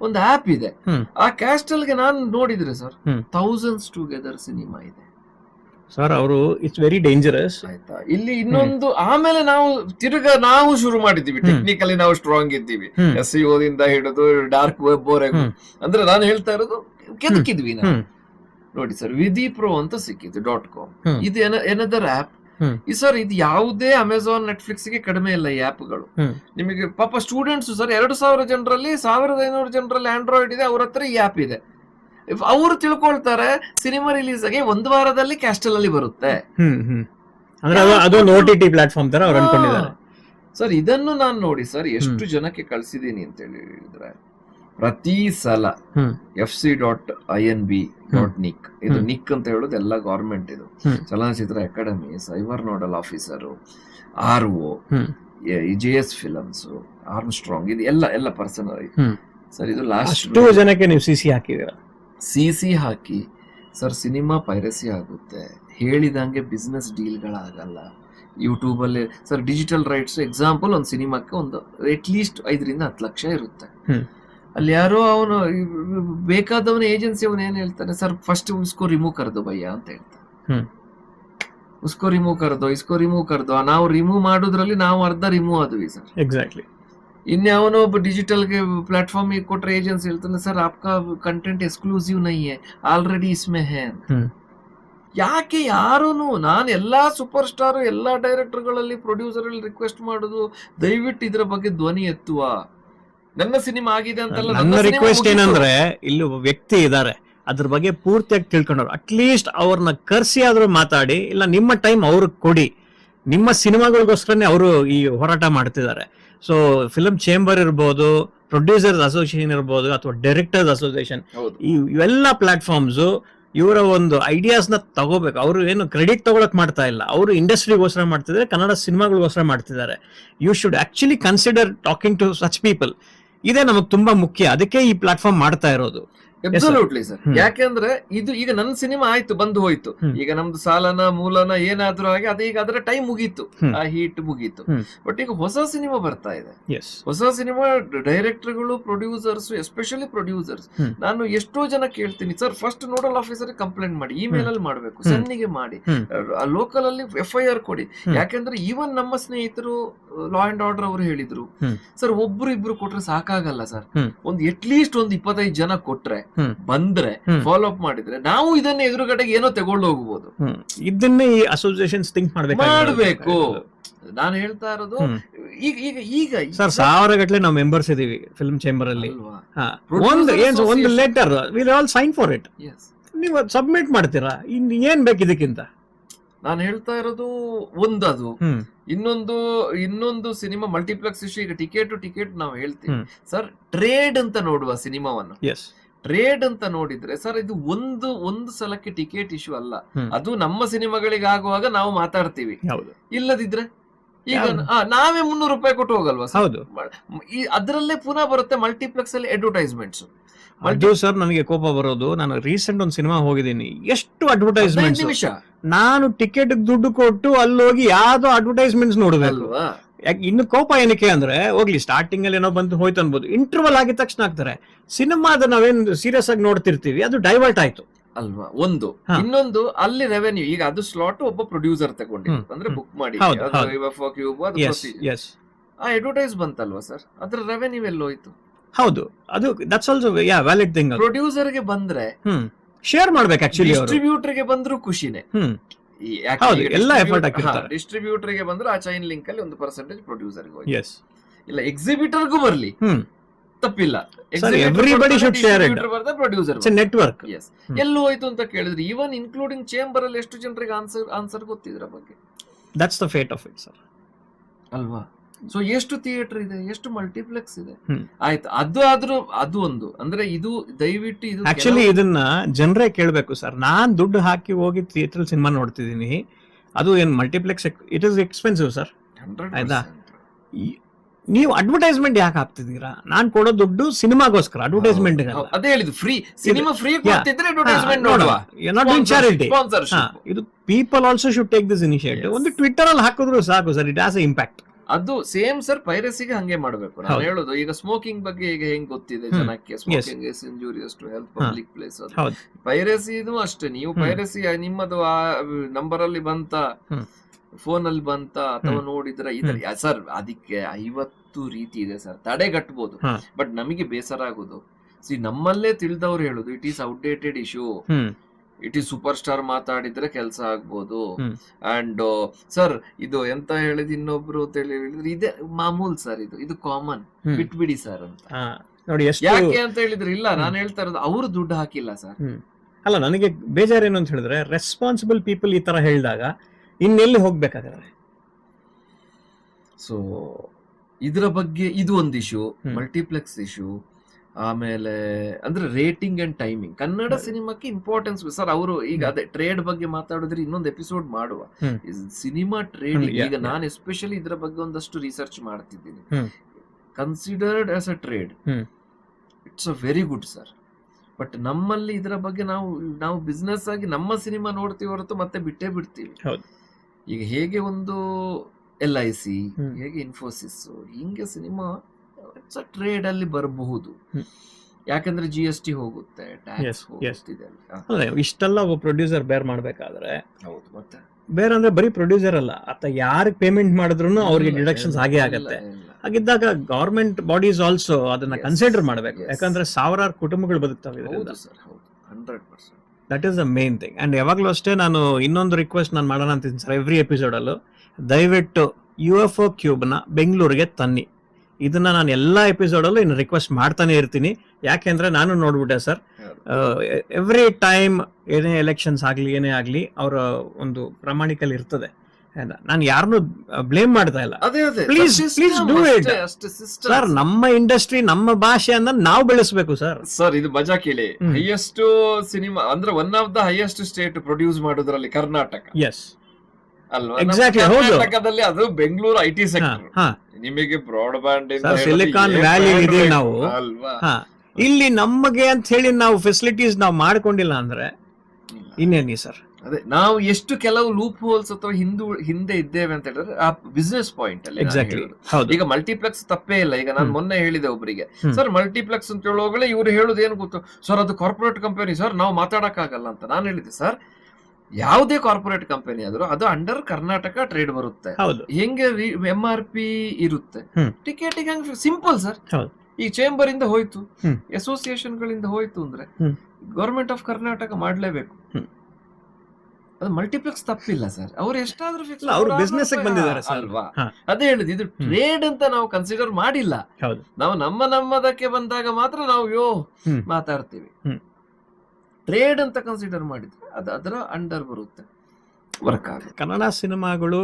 [SPEAKER 2] ಒಂದು ಆಪ್ ಇದೆ. ಆ ಕ್ಯಾಸ್ಟಲ್ಗೆ ನಾನು ನೋಡಿದ್ರೆ ಸರ್. ಥೌಸಂಡ್ಸ್ ಟುಗೆದರ್ ಸಿನಿಮಾ ಇದೆ.
[SPEAKER 1] ಸರ್ ಅವರು ಇಟ್ಸ್ ವೆರಿ ಡೇಂಜರಸ್
[SPEAKER 2] ಆಯ್ತಾ? ಇಲ್ಲಿ ಇನ್ನೊಂದು ಆಮೇಲೆ ನಾವು ತಿರುಗ ನಾವು ಶುರು ಮಾಡಿದ್ದೀವಿ. ಟೆಕ್ನಿಕಲಿ ನಾವು ಸ್ಟ್ರಾಂಗ್ ಇದ್ದೀವಿ. ಎಸ್ ದಿಂದ ಹಿಡಿದು ಡಾರ್ಕ್ ವೆಬ್ ವರೆಗೂ. ಅಂದ್ರೆ ನಾನು ಹೇಳ್ತಾ ಇರೋದು ಕೆದಕಿದ್ವಿ ನಾವು. ನೋಡಿ ಸರ್ ವಿಧಿ ಪ್ರೋ ಅಂತ ಸಿಕ್ಕಿತ್ತು ಡಾಟ್ ಕಾಮ್. ಇದು ಏನದರ್ ಆಪ್ ಈ ಸರ್ ಇದು ಯಾವುದೇ ಅಮೆಝಾನ್ ನೆಟ್ಫ್ಲಿಕ್ಸ್ಗೆ ಕಡಿಮೆ ಇಲ್ಲ ಈ ಆಪ್ಗಳು. ನಿಮಗೆ ಪಾಪ ಸ್ಟೂಡೆಂಟ್ಸ್ ಸರ್ ಎರಡು ಸಾವಿರ ಜನರಲ್ಲಿ ಸಾವಿರದ ಐನೂರು ಜನರಲ್ಲಿ ಆಂಡ್ರಾಯ್ಡ್ ಇದೆ ಅವ್ರ ಹತ್ರ ಈ ಆಪ್ ಇದೆ. ಅವರು ತಿಳ್ಕೊಳ್ತಾರೆ ಸಿನಿಮಾ ರಿಲೀಸ್ ಆಗಿ ಒಂದು ವಾರದಲ್ಲಿ ಕ್ಯಾಸ್ಟಲ್ ಅಲ್ಲಿ ಬರುತ್ತೆ
[SPEAKER 1] ಪ್ಲಾಟ್ಫಾರ್ಮ್ ತರ ಅವ್ರು ಅನ್ಕೊಂಡಿದ್ದಾರೆ.
[SPEAKER 2] ಸರ್ ಇದನ್ನು ನಾನು ನೋಡಿ ಸರ್ ಎಷ್ಟು ಜನಕ್ಕೆ ಕಳ್ಸಿದೀನಿ ಅಂತ ಹೇಳಿ ಹೇಳಿದ್ರೆ ಪ್ರತಿ ಸಲ F C dot I N B dot nic ಇದು ನಿಕ್ ಅಂತ ಹೇಳೋದು ಎಲ್ಲ ಗೌರ್ಮೆಂಟ್ ಇದು. ಚಲನಚಿತ್ರ academy cyber nodal officer
[SPEAKER 1] R
[SPEAKER 2] O. J S films Armstrong ಇದು ಎಲ್ಲ ಎಲ್ಲ ಪರ್ಸನ್ ಸರ್ ಇದು ಲಾಸ್ಟ್
[SPEAKER 1] ಜನಕ್ಕೆ ನೀವು ಸಿ ಸಿ ಹಾಕಿದೀರ
[SPEAKER 2] ಸಿ ಸಿ ಹಾಕಿ. ಸರ್ ಸಿನಿಮಾ ಪೈರಸಿ ಆಗುತ್ತೆ. ಹೇಳಿದಂಗೆ ಬಿಸ್ನೆಸ್ ಡೀಲ್ಗಳಾಗಲ್ಲ ಯೂಟ್ಯೂಬಲ್ಲಿ ಸರ್ ಡಿಜಿಟಲ್ ರೈಟ್ಸ್ ಎಕ್ಸಾಂಪಲ್ ಒಂದು ಸಿನಿಮಾಕ್ಕೆ ಒಂದು ಅಟ್ಲೀಸ್ಟ್ ಐದರಿಂದ ಹತ್ತು ಲಕ್ಷ ಇರುತ್ತೆ. ಅಲ್ಲಿ ಯಾರೋ ಅವನು ಬೇಕಾದವನ ಏಜೆನ್ಸಿ ಅವನು ಏನು ಹೇಳ್ತಾನೆ? ಸರ್ ಫಸ್ಟ್ ಉಸ್ಕೋ ರಿಮೂವ್ ಕರೆದು ಭಯ್ಯ ಅಂತ ಹೇಳ್ತಾನೆ. ಉಸ್ಕೋ ರಿಮೂವ್ ಕರೆದು ಇಸ್ಕೋ ರಿಮೂವ್ ಕರೆದು. ನಾವು ರಿಮೂವ್ ಮಾಡೋದ್ರಲ್ಲಿ ನಾವು ಅರ್ಧ ರಿಮೂವ್ ಆದ್ವಿ ಸರ್.
[SPEAKER 1] ಎಕ್ಸಾಕ್ಟ್ಲಿ
[SPEAKER 2] ಇನ್ಯಾವನೋ ಒಬ್ಬ ಡಿಜಿಟಲ್ಗೆ ಪ್ಲಾಟ್ಫಾರ್ಮ್ ಕೊಟ್ರೆ ಏಜೆನ್ಸಿ ಹೇಳ್ತಾನೆ ಸರ್ आपका ಕಂಟೆಂಟ್ ಎಕ್ಸ್ಕ್ಲೂಸಿವ್ नहीं है ಆಲ್ರೆಡಿ इसमें है ಅಂತ.
[SPEAKER 1] ಹ್ಮ್.
[SPEAKER 2] ಯಾಕೆ ಯಾರೂನು ನಾನು ಎಲ್ಲಾ ಸೂಪರ್ ಸ್ಟಾರ್ ಎಲ್ಲಾ ಡೈರೆಕ್ಟರ್ಗಳಲ್ಲಿ ಪ್ರೊಡ್ಯೂಸರ್ ರಿಕ್ವೆಸ್ಟ್ ಮಾಡುದು ದಯವಿಟ್ಟು ಇದ್ರ ಬಗ್ಗೆ ಧ್ವನಿ ಎತ್ತುವ ನನ್ನ ಸಿನಿಮಾ ಆಗಿದೆ ಅಂತಲ್ಲ
[SPEAKER 1] ನನ್ನ
[SPEAKER 2] cinema
[SPEAKER 1] ರಿಕ್ವೆಸ್ಟ್
[SPEAKER 2] ಮುಗೀತು.
[SPEAKER 1] ಏನಂದ್ರೆ ಇಲ್ಲಿ ಒಬ್ಬ ವ್ಯಕ್ತಿ ಇದ್ದಾರೆ ಅದ್ರ ಬಗ್ಗೆ ಪೂರ್ತಿಯಾಗಿ ತಿಳ್ಕೊಂಡವ್ರು ಅಟ್ಲೀಸ್ಟ್ ಅವ್ರನ್ನ ಕರ್ಸಿ ಆದ್ರೂ ಮಾತಾಡಿ ಇಲ್ಲ ನಿಮ್ಮ ಟೈಮ್ ಅವ್ರಿಗೆ ಕೊಡಿ ನಿಮ್ಮ ಸಿನಿಮಾಗಳಿಗೋಸ್ಕರನೇ ಅವರು ಈ ಹೋರಾಟ ಮಾಡ್ತಿದ್ದಾರೆ. ಸೊ ಫಿಲಂ ಚೇಂಬರ್ ಇರ್ಬೋದು ಪ್ರೊಡ್ಯೂಸರ್ಸ್ ಅಸೋಸಿಯೇಷನ್ ಇರ್ಬೋದು ಅಥವಾ ಡೈರೆಕ್ಟರ್ಸ್ ಅಸೋಸಿಯೇಷನ್ ಇವೆಲ್ಲ ಪ್ಲಾಟ್ಫಾರ್ಮ್ಸ್ ಇವರ ಒಂದು ಐಡಿಯಾಸ್ನ ತಗೋಬೇಕು. ಅವರು ಏನು ಕ್ರೆಡಿಟ್ ತಗೊಳಕ್ ಮಾಡ್ತಾ ಇಲ್ಲ. ಅವರು ಇಂಡಸ್ಟ್ರಿಗೋಸ್ಕರ ಮಾಡ್ತಿದ್ದಾರೆ ಕನ್ನಡ ಸಿನಿಮಾಗಳಿಗೋಸ್ಕರ ಮಾಡ್ತಿದ್ದಾರೆ. You should actually consider talking to such people ಇದೇ ನಮಗೆ ತುಂಬಾ ಮುಖ್ಯ. ಅದಕ್ಕೆ ಈ ಪ್ಲಾಟ್ಫಾರ್ಮ್ ಮಾಡ್ತಾ ಇರೋದು.
[SPEAKER 2] Absolutely sir
[SPEAKER 1] hmm.
[SPEAKER 2] ಯಾಕೆಂದ್ರೆ ಇದು ಈಗ ನನ್ನ ಸಿನಿಮಾ ಆಯ್ತು ಬಂದು ಹೋಯ್ತು. ಈಗ ನಮ್ದು ಸಾಲನ ಮೂಲನ ಏನಾದ್ರೂ ಆಗಿ ಅದೇ ಈಗ ಅದರ ಟೈಮ್ ಮುಗೀತು. ಆ ಹೀಟ್ ಮುಗೀತು. ಬಟ್ ಈಗ ಹೊಸ ಸಿನಿಮಾ ಬರ್ತಾ ಇದೆ. ಹೊಸ ಸಿನಿಮಾ ಡೈರೆಕ್ಟರ್ಗಳು ಪ್ರೊಡ್ಯೂಸರ್ಸ್ ಎಸ್ಪೆಷಲಿ ಪ್ರೊಡ್ಯೂಸರ್ಸ್ ನಾನು ಎಷ್ಟೋ ಜನ ಕೇಳ್ತೀನಿ sir first nodal officer complaint ಮಾಡಿ ಇಮೇಲ್ ಅಲ್ಲಿ ಮಾಡಬೇಕು. ಸನ್ನಿಗೆ ಮಾಡಿ. ಲೋಕಲ್ ಅಲ್ಲಿ ಎಫ್ ಐ ಆರ್ ಕೊಡಿ. ಯಾಕೆಂದ್ರೆ ಈವನ್ ನಮ್ಮ ಸ್ನೇಹಿತರು ಲಾ ಅಂಡ್ ಆರ್ಡರ್ ಅವರು ಹೇಳಿದ್ರು. ಸರ್ ಒಬ್ರು ಇಬ್ರು ಕೊಟ್ರೆ ಸಾಕಾಗಲ್ಲ ಸರ್. ಒಂದು ಎಟ್ ಲೀಸ್ಟ್ ಒಂದು ಇಪ್ಪತ್ತೈದು ಜನ ಕೊಟ್ರೆ ಬಂದ್ರೆ. ಫಾಲೋ ಅಪ್ ಮಾಡಿದ್ರೆ ನಾವು ಇದನ್ನ ಎದುರುಗಡೆಗೆ ಏನೋ ತಗೊಂಡು ಹೋಗ್ಬೋದು.
[SPEAKER 1] ಹ್ಮ್. ಇದನ್ನೇ ಈ ಅಸೋಸಿಯೇಷನ್ಸ್ ಥಿಂಕ್ ಮಾಡ್ಬೇಕು.
[SPEAKER 2] ಮಾಡ್ಬೇಕು. ನಾನು ಹೇಳ್ತಾ ಇರೋದು ಈಗ ಈಗ ಈಗ
[SPEAKER 1] ಸರ್ ಸಾವಿರ ಗಟ್ಟಲೆ ನಾವು ಮೆಂಬರ್ಸ್ ಇದೀವಿ ಫಿಲ್ಮ್ ಚೇಂಬರ್ ಅಲ್ಲಿ. ಒಂದು ಏನ್ ಒಂದು letter will all sign for
[SPEAKER 2] it
[SPEAKER 1] ನೀವು ಸಬ್ಮಿಟ್ ಮಾಡ್ತೀರಾ? ಇನ್ ಏನ್ ಬೇಕು ಇದಕ್ಕಿಂತ
[SPEAKER 2] ನಾನು ಹೇಳ್ತಾ ಇರೋದು ಒಂದದು.
[SPEAKER 1] ಅದು
[SPEAKER 2] ಇನ್ನೊಂದು ಇನ್ನೊಂದು ಸಿನಿಮಾ ಮಲ್ಟಿಪ್ಲೆಕ್ಸ್ ಇಶ್ಯೂ ಈಗ ಟಿಕೆಟ್ ಟಿಕೆಟ್ ನಾವು ಹೇಳ್ತೀವಿ. ಸರ್ ಟ್ರೇಡ್ ಅಂತ ನೋಡುವ ಸಿನಿಮಾವನ್ನು. ಟ್ರೇಡ್ ಅಂತ ನೋಡಿದ್ರೆ ಸರ್ ಇದು ಒಂದು ಒಂದು ಸಲಕ್ಕೆ ಟಿಕೆಟ್ ಇಶ್ಯೂ ಅಲ್ಲ. ಅದು ನಮ್ಮ ಸಿನಿಮಾಗಳಿಗೆ ಆಗುವಾಗ ನಾವು ಮಾತಾಡ್ತೀವಿ. ಇಲ್ಲದಿದ್ರೆ ಈಗ? ನಾವೇ ಮುನ್ನೂರು ರೂಪಾಯಿ ಕೊಟ್ಟು ಹೋಗಲ್ವಾ ಸರ್?
[SPEAKER 1] ಹೌದು.
[SPEAKER 2] ಅದರಲ್ಲೇ ಪುನಃ ಬರುತ್ತೆ ಮಲ್ಟಿಪ್ಲೆಕ್ಸ್ ಅಲ್ಲಿ ಅಡ್ವರ್ಟೈಸ್ಮೆಂಟ್ಸ್
[SPEAKER 1] ಅದು ಸರ್ ನನಗೆ ಕೋಪ ಬರೋದು. ನಾನು ರೀಸೆಂಟ್ ಒಂದು ಸಿನಿಮಾ ಹೋಗಿದ್ದೀನಿ. ಎಷ್ಟು ಅಡ್ವರ್ಟೈಸ್ಮೆಂಟ್ಸ್
[SPEAKER 2] ನಿಮಿಷ.
[SPEAKER 1] ನಾನು ಟಿಕೆಟ್ ದುಡ್ಡು ಕೊಟ್ಟು ಅಲ್ಲಿ ಹೋಗಿ ಯಾವ್ದೋ ಅಡ್ವರ್ಟೈಸ್ಮೆಂಟ್ಸ್ ನೋಡಿದೆ
[SPEAKER 2] ಅಲ್ವಾ?
[SPEAKER 1] ಯಾಕೆ ಇನ್ನು ಕೋಪ ಏನಕ್ಕೆ ಅಂದ್ರೆ ಹೋಗ್ಲಿ ಸ್ಟಾರ್ಟಿಂಗ್ ಅಲ್ಲಿ ಏನೋ ಬಂದು ಹೋಯ್ತು ಅನ್ಬೋದು. ಇಂಟರ್ವಲ್ ಆಗಿದ ತಕ್ಷಣ ಆಗ್ತಾರೆ. ಸಿನಿಮಾದ ನಾವೇನ್ ಸೀರಿಯಸ್ ಆಗಿ ನೋಡ್ತಿರ್ತೀವಿ ಅದು ಡೈವರ್ಟ್ ಆಯ್ತು.
[SPEAKER 2] ಅಲ್ವಾ? ಒಂದು. ಇನ್ನೊಂದು ಅಲ್ಲಿ ರೆವೆನ್ಯೂ ಈಗ ಅದು ಸ್ಲಾಟ್ ಒಬ್ಬ ಪ್ರೊಡ್ಯೂಸರ್
[SPEAKER 1] ತಗೊಂಡಿ
[SPEAKER 2] ಅಂದ್ರೆ ಬುಕ್ ಮಾಡಿ ಆ ಅಡ್ವರ್ಟೈಸ್ ಬಂತಲ್ವಾ ಸರ್? ಅದ್ರ ರೆವೆನ್ಯೂ ಎಲ್ಲೋಯ್ತು?
[SPEAKER 1] ಹೌದು. ಅದು that's also ya valid
[SPEAKER 2] thing ಪ್ರೊಡ್ಯೂಸರ್ಗೆ ಬಂದ್ರೆ
[SPEAKER 1] ಹ್ಮ್. ಶೇರ್ ಮಾಡ್ಬೇಕು ಆಕ್ಚುಲಿ
[SPEAKER 2] ಡಿಸ್ಟ್ರಿಬ್ಯೂಟರ್ಗೆ ಬಂದ್ರು ಖುಷಿನೇ.
[SPEAKER 1] ಹ್ಮ್. ಹೌದು, ಎಲ್ಲ effort ಹಾಕಿರ್ತಾರೆ.
[SPEAKER 2] ಡಿಸ್ಟ್ರಿಬ್ಯೂಟರ್ಗೆ ಬಂದ್ರೆ ಆ ಚೈನ್ ಲಿಂಕ್ ಅಲ್ಲಿ ಒಂದು ಪರ್ಸೆಂಟೇಜ್ ಪ್ರೊಡ್ಯೂಸರ್ಗೆ ಹೋಗಿ
[SPEAKER 1] ಎಸ್
[SPEAKER 2] ಇಲ್ಲ ಎಕ್ಸಿಬಿಟರ್ ಗೂ ಬರ್ಲಿ.
[SPEAKER 1] ಹ್ಮ್.
[SPEAKER 2] ತಪ್ಪಿಲ್ಲ.
[SPEAKER 1] Everybody should share it. Producer network
[SPEAKER 2] S
[SPEAKER 1] ಎಲ್ಲೋ
[SPEAKER 2] ಎಲ್ಲಿ ಹೋಯ್ತು ಅಂತ ಕೇಳಿದ್ರೆ ಈವನ್ ಇನ್ಕ್ಲೂಡಿಂಗ್ ಚೇಂಬರ್ ಅಲ್ಲಿ ಎಷ್ಟು ಜನರಿಗೆ ಆನ್ಸರ್ ಆನ್ಸರ್ ಗೊತ್ತಿದ್ರ ಬಗ್ಗೆ?
[SPEAKER 1] That's the fate of it sir
[SPEAKER 2] ಅಲ್ವಾ? ಸೊ ಎಷ್ಟು ಥಿಯೇಟರ್ ಇದೆ ಎಷ್ಟು ಮಲ್ಟಿಪ್ಲೆಕ್ಸ್ ಇದೆ? ಆಯ್ತು ಅದು ಆದ್ರೂ ಅದು ಒಂದು. ಅಂದ್ರೆ ಇದು ದಯವಿಟ್ಟು ಇದು
[SPEAKER 1] ಆಕ್ಚುಲಿ ಇದನ್ನ ಜನರೇ ಕೇಳಬೇಕು ಸರ್. ನಾನ್ ದುಡ್ಡು ಹಾಕಿ ಹೋಗಿ ಥಿಯೇಟರ್ ಸಿನಿಮಾ ನೋಡ್ತಿದ್ದೀನಿ. ಅದು ಏನ್ multiplex it is expensive sir ಆಯ್ತಾ? ನೀವು ಅಡ್ವರ್ಟೈಸ್ಮೆಂಟ್ ಯಾಕೆ ಹಾಕ್ತಿದ್ದೀರಾ? ನಾನ್ ಕೊಡೋ ದುಡ್ಡು ಸಿನಿಮಾಗೋಸ್ಕರ ಅಡ್ವರ್ಟೈಸ್ಮೆಂಟ್
[SPEAKER 2] ಅದೇ ಹೇಳಿದ್ದು ಫ್ರೀ ಸಿನಿಮಾ ಫ್ರೀ ಕೊಡ್ತಿದ್ರೆ ಅಡ್ವರ್ಟೈಸ್ಮೆಂಟ್ ನೋಡುವ.
[SPEAKER 1] ಚಾರಿಟಿ
[SPEAKER 2] ಸ್ಪಾನ್ಸರ್ಶಿಪ್
[SPEAKER 1] ಇದು people also should take this
[SPEAKER 2] initiative
[SPEAKER 1] ಒಂದು ಟ್ವಿಟರ್ ಅಲ್ಲಿ ಹಾಕಿದ್ರು ಸಾಕು ಸರ್ ಇಟ್ ಆಸ್ ಇಂಪ್ಯಾಕ್ಟ್
[SPEAKER 2] ಅದು ಸೇಮ್ ಸರ್ ಪೈರಸಿಗೆ ಹಂಗೆ ಮಾಡಬೇಕು. ನಾನು. ಹೇಳೋದು ಈಗ ಸ್ಮೋಕಿಂಗ್ ಬಗ್ಗೆ ಈಗ ಹೆಂಗ್ ಗೊತ್ತಿದೆ ಜನಕ್ಕೆ? Smoking is
[SPEAKER 1] injurious
[SPEAKER 2] to health. Public
[SPEAKER 1] place
[SPEAKER 2] ಪೈರಸಿದು ಅಷ್ಟೇ ನೀವು. ಪೈರಸಿ ನಿಮ್ಮದು ಆ ನಂಬರ್ ಅಲ್ಲಿ ಬಂತ. ಫೋನ್ ಅಲ್ಲಿ ಬಂತ ಅಥವಾ ನೋಡಿದ್ರ ಇದ್ರ ಸರ್ ಅದಕ್ಕೆ ಐವತ್ತು ರೀತಿ ಇದೆ ಸರ್ ತಡೆಗಟ್ಟಬಹುದು. ಬಟ್ ನಮಗೆ ಬೇಸರ ಆಗೋದು. ಸಿ ನಮ್ಮಲ್ಲೇ ತಿಳಿದವ್ರು ಹೇಳುದು it is outdated
[SPEAKER 1] issue
[SPEAKER 2] it ಈ ಸೂಪರ್ ಸ್ಟಾರ್ ಮಾತಾಡಿದ್ರೆ ಕೆಲಸ ಆಗ್ಬೋದು. ಅಂಡ್ ಸರ್ ಇದು ಎಂತ ಹೇಳಿದ್ ಇನ್ನೊಬ್ರು ಅಂತ ಹೇಳಿ ಹೇಳಿದ್ರೆ ಇದೇ ಮಾಮೂಲ್ ಸರ್ ಇದು. ಇದು ಕಾಮನ್
[SPEAKER 1] ಬಿಟ್
[SPEAKER 2] ಬಿಟ್ಬಿಡಿ ಸರ್ ಅಂತ.
[SPEAKER 1] ನೋಡಿ
[SPEAKER 2] ಯಾಕೆ ಅಂತ ಹೇಳಿದ್ರೆ ಇಲ್ಲ ನಾನು ಹೇಳ್ತಾ ಇರೋದು ಅವರು ದುಡ್ಡು ಹಾಕಿಲ್ಲ ಸರ್
[SPEAKER 1] ಅಲ್ಲ ನನಗೆ ಬೇಜಾರೇನು ಅಂತ ಹೇಳಿದ್ರೆ ರೆಸ್ಪಾನ್ಸಿಬಲ್ ಪೀಪಲ್ ಈ ತರ ಹೇಳಿದಾಗ ಇನ್ನೆಲ್ಲಿ ಹೋಗ್ಬೇಕಾದ್ರೆ
[SPEAKER 2] ಸೊ ಇದರ ಬಗ್ಗೆ ಇದು ಒಂದು ಇಶ್ಯೂ ಮಲ್ಟಿಪ್ಲೆಕ್ಸ್ ಇಶ್ಯೂ ಆಮೇಲೆ ಅಂದ್ರೆ ರೇಟಿಂಗ್ ಅಂಡ್ ಟೈಮಿಂಗ್ ಕನ್ನಡ. ಸಿನಿಮಾಕ್ಕೆ ಇಂಪಾರ್ಟೆನ್ಸ್ ಸರ್ ಅವರು ಈಗ ಅದೇ ಟ್ರೇಡ್ ಬಗ್ಗೆ ಮಾತಾಡಿದ್ರೆ ಇನ್ನೊಂದು ಎಪಿಸೋಡ್ ಮಾಡುವ. ಸಿನಿಮಾ ಟ್ರೇಡಿಂಗ್ ಈಗ. ನಾನು ಎಸ್ಪೆಷಲಿ ಇದರ ಬಗ್ಗೆ ಒಂದಷ್ಟು ರಿಸರ್ಚ್ ಮಾಡ್ತಿದ್ದೀನಿ considered as a
[SPEAKER 1] trade.
[SPEAKER 2] It's a very good sir but ನಮ್ಮಲ್ಲಿ ಇದರ ಬಗ್ಗೆ ನಾವು ನಾವು ಬಿಸ್ನೆಸ್ ಆಗಿ ನಮ್ಮ ಸಿನಿಮಾ ನೋಡ್ತೀವಿ ಹೊರತು ಮತ್ತೆ ಬಿಟ್ಟೇ ಬಿಡ್ತೀವಿ. ಈಗ ಹೇಗೆ ಒಂದು ಎಲ್ ಐ ಸಿ ಹೇಗೆ ಇನ್ಫೋಸಿಸ್ ಹಿಂಗೆ ಸಿನಿಮಾ ಇಟ್ಸ್ ಅ ಟ್ರೇಡ್ ಅಲ್ಲಿ ಬರಬಹುದು. ಯಾಕಂದ್ರೆ ಜಿ ಎಸ್ ಟಿ ಹೋಗುತ್ತೆ ಟ್ಯಾಕ್ಸ್
[SPEAKER 1] ಇಷ್ಟೆಲ್ಲ ಒಬ್ಬ ಪ್ರೊಡ್ಯೂಸರ್ ಬೇರ್ ಮಾಡ್ಬೇಕಾದ್ರೆ
[SPEAKER 2] ಹೌದು ಮತ್ತೆ?
[SPEAKER 1] ಬೇರೆ ಅಂದ್ರೆ ಬರೀ ಪ್ರೊಡ್ಯೂಸರ್ ಅಲ್ಲ ಆತ ಯಾರಿಗೆ ಪೇಮೆಂಟ್ ಮಾಡಿದ್ರು ಅವ್ರಿಗೆ ಡಿಡಕ್ಷನ್ಸ್ ಹಾಗೆ ಆಗತ್ತೆ. ಹಾಗಿದ್ದಾಗ ಗವರ್ಮೆಂಟ್ ಬಾಡೀಸ್ ಆಲ್ಸೋ ಅದನ್ನ ಕನ್ಸಿಡರ್ ಮಾಡಬೇಕು. ಯಾಕಂದ್ರೆ ಸಾವಿರಾರು ಕುಟುಂಬಗಳು ಬದುಕ್ತಾವೆ that is the main thing and ಯಾವಾಗಲೂ ಅಷ್ಟೇ ನಾನು ಇನ್ನೊಂದು ರಿಕ್ವೆಸ್ಟ್ ನಾನು ಮಾಡೋಣ ಅಂತೀನಿ ಸರ್ ಎವ್ರಿ ಎಪಿಸೋಡಲ್ಲೂ ದಯವಿಟ್ಟು ಯು ಎಫ್ ಒ ಕ್ಯೂಬ್ನ ಬೆಂಗಳೂರಿಗೆ ತನ್ನಿ. ಇದನ್ನ ನಾನು ಎಲ್ಲ ಎಪಿಸೋಡಲ್ಲೂ ಇನ್ನು ರಿಕ್ವೆಸ್ಟ್ ಮಾಡ್ತಾನೆ ಇರ್ತೀನಿ. ಯಾಕೆಂದ್ರೆ ನಾನು ನೋಡ್ಬಿಟ್ಟೆ ಸರ್ ಎವ್ರಿ ಟೈಮ್ ಏನೇ ಎಲೆಕ್ಷನ್ಸ್ ಆಗಲಿ ಏನೇ ಆಗಲಿ ಅವರ ಒಂದು ಪ್ರಾಮಾಣಿಕಲ್ಲಿ ಇರ್ತದೆ. ನಾನು ಯಾರನ್ನು ಬ್ಲೇಮ್ ಮಾಡ್ತಾ ಇಲ್ಲ.
[SPEAKER 2] Please
[SPEAKER 1] Please, please do it.
[SPEAKER 2] ಅಷ್ಟೇ
[SPEAKER 1] ಸರ್ ನಮ್ಮ ಇಂಡಸ್ಟ್ರಿ ನಮ್ಮ ಭಾಷೆ ಅನ್ನ ನಾವು ಬೆಳೆಸಬೇಕು ಸರ್.
[SPEAKER 2] ಸರ್ ಇದು ಮಜಾ ಕೇಳಿ. ಹೈಯೆಸ್ಟ್ ಸಿನಿಮಾ ಅಂದ್ರೆ one of the highest state produce ಮಾಡೋದ್ರಲ್ಲಿ ಕರ್ನಾಟಕ.
[SPEAKER 1] ಎಸ್
[SPEAKER 2] ನಮ್ಮ
[SPEAKER 1] ಹೌದು.
[SPEAKER 2] ಅದು ಬೆಂಗಳೂರು ಐ ಟಿ ಸೆಕ್ಟರ್ ನಿಮಗೆ ಬ್ರಾಡ್ ಬ್ಯಾಂಡ್
[SPEAKER 1] ಸಿಲಿಕಾನ್ ವ್ಯಾಲಿ ಇದೆ ನಾವು. ಇಲ್ಲಿ ನಮಗೆ ಅಂತ ಹೇಳಿ ನಾವು ಫೆಸಿಲಿಟೀಸ್ ನಾವು ಮಾಡ್ಕೊಂಡಿಲ್ಲ ಅಂದ್ರೆ ಇನ್ನೇನಿ ಸರ್?
[SPEAKER 2] ಅದೇ ನಾವು ಎಷ್ಟು ಕೆಲವು ಲೂಪ್ ಹೋಲ್ಸ್ ಅಥವಾ ಹಿಂದೂ ಹಿಂದೆ ಇದ್ದೇವೆ ಅಂತ ಹೇಳಿದ್ರೆ ಆ ಬಿಸ್ನೆಸ್ ಪಾಯಿಂಟ್ ಅಲ್ಲಿ
[SPEAKER 1] ಎಕ್ಸಾಕ್ಟ್ಲಿ ಹೌದು.
[SPEAKER 2] ಈಗ ಮಲ್ಟಿಪ್ಲೆಕ್ಸ್ ತಪ್ಪೇ ಇಲ್ಲ. ಈಗ ನಾನು ಮೊನ್ನೆ ಹೇಳಿದೆ ಒಬ್ಬರಿಗೆ ಸರ್ ಮಲ್ಟಿಪ್ಲೆಕ್ಸ್ ಅಂತ ಹೇಳುವಾಗಲೇ ಇವ್ರು ಹೇಳುದು ಏನು ಗೊತ್ತು? ಸರ್ ಅದು ಕಾರ್ಪೊರೇಟ್ ಕಂಪನಿ ಸರ್ ನಾವು ಮಾತಾಡಕ್ಕಾಗಲ್ಲ ಅಂತ ನಾನು ಹೇಳಿದೆ. ಸರ್ ಯಾವುದೇ ಕಾರ್ಪೊರೇಟ್ ಕಂಪನಿ ಆದ್ರೂ ಅದು ಅಂಡರ್ ಕರ್ನಾಟಕ ಟ್ರೇಡ್ ಬರುತ್ತೆ.
[SPEAKER 1] ಹೌದು.
[SPEAKER 2] ಹೆಂಗೆ ಎಂ ಆರ್ ಪಿ ಇರುತ್ತೆ? Ticket simple
[SPEAKER 1] sir.
[SPEAKER 2] ಈ ಚೇಂಬರ್ ಇಂದ ಹೋಯ್ತು ಅಸೋಸಿಯೇಷನ್ ಗಳಿಂದ ಹೋಯ್ತು ಅಂದ್ರೆ. ಗವರ್ಮೆಂಟ್ ಆಫ್ ಕರ್ನಾಟಕ ಮಾಡ್ಲೇಬೇಕು. ಅದು ಮಲ್ಟಿಪ್ಲೆಕ್ಸ್ ತಪ್ಪಿಲ್ಲ ಸರ್ ಅವ್ರು ಎಷ್ಟಾದ್ರೂ
[SPEAKER 1] ಫಿಕ್ಸ್ ಅವರು ಗೆ ಬಂದಿದ್ದಾರೆ.
[SPEAKER 2] ಅಲ್ವಾ. ಅದೇ ಹೇಳಿದ್ ಇದು ಟ್ರೇಡ್ ಅಂತ ನಾವು ಕನ್ಸಿಡರ್ ಮಾಡಿಲ್ಲ. ನಾವು ನಮ್ಮ ನಮ್ಮದಕ್ಕೆ ಬಂದಾಗ ಮಾತ್ರ ನಾವು ಯೋ ಮಾತಾಡ್ತೀವಿ. ಟ್ರೇಡ್ ಅಂತ ಕನ್ಸಿಡರ್ ಮಾಡಿದ್ರೆ ಅದು ಅದರ ಅಂಡರ್ ಬರುತ್ತೆ. ವರ್ಕ್ ಆಗುತ್ತೆ.
[SPEAKER 1] ಕನ್ನಡ ಸಿನಿಮಾಗಳು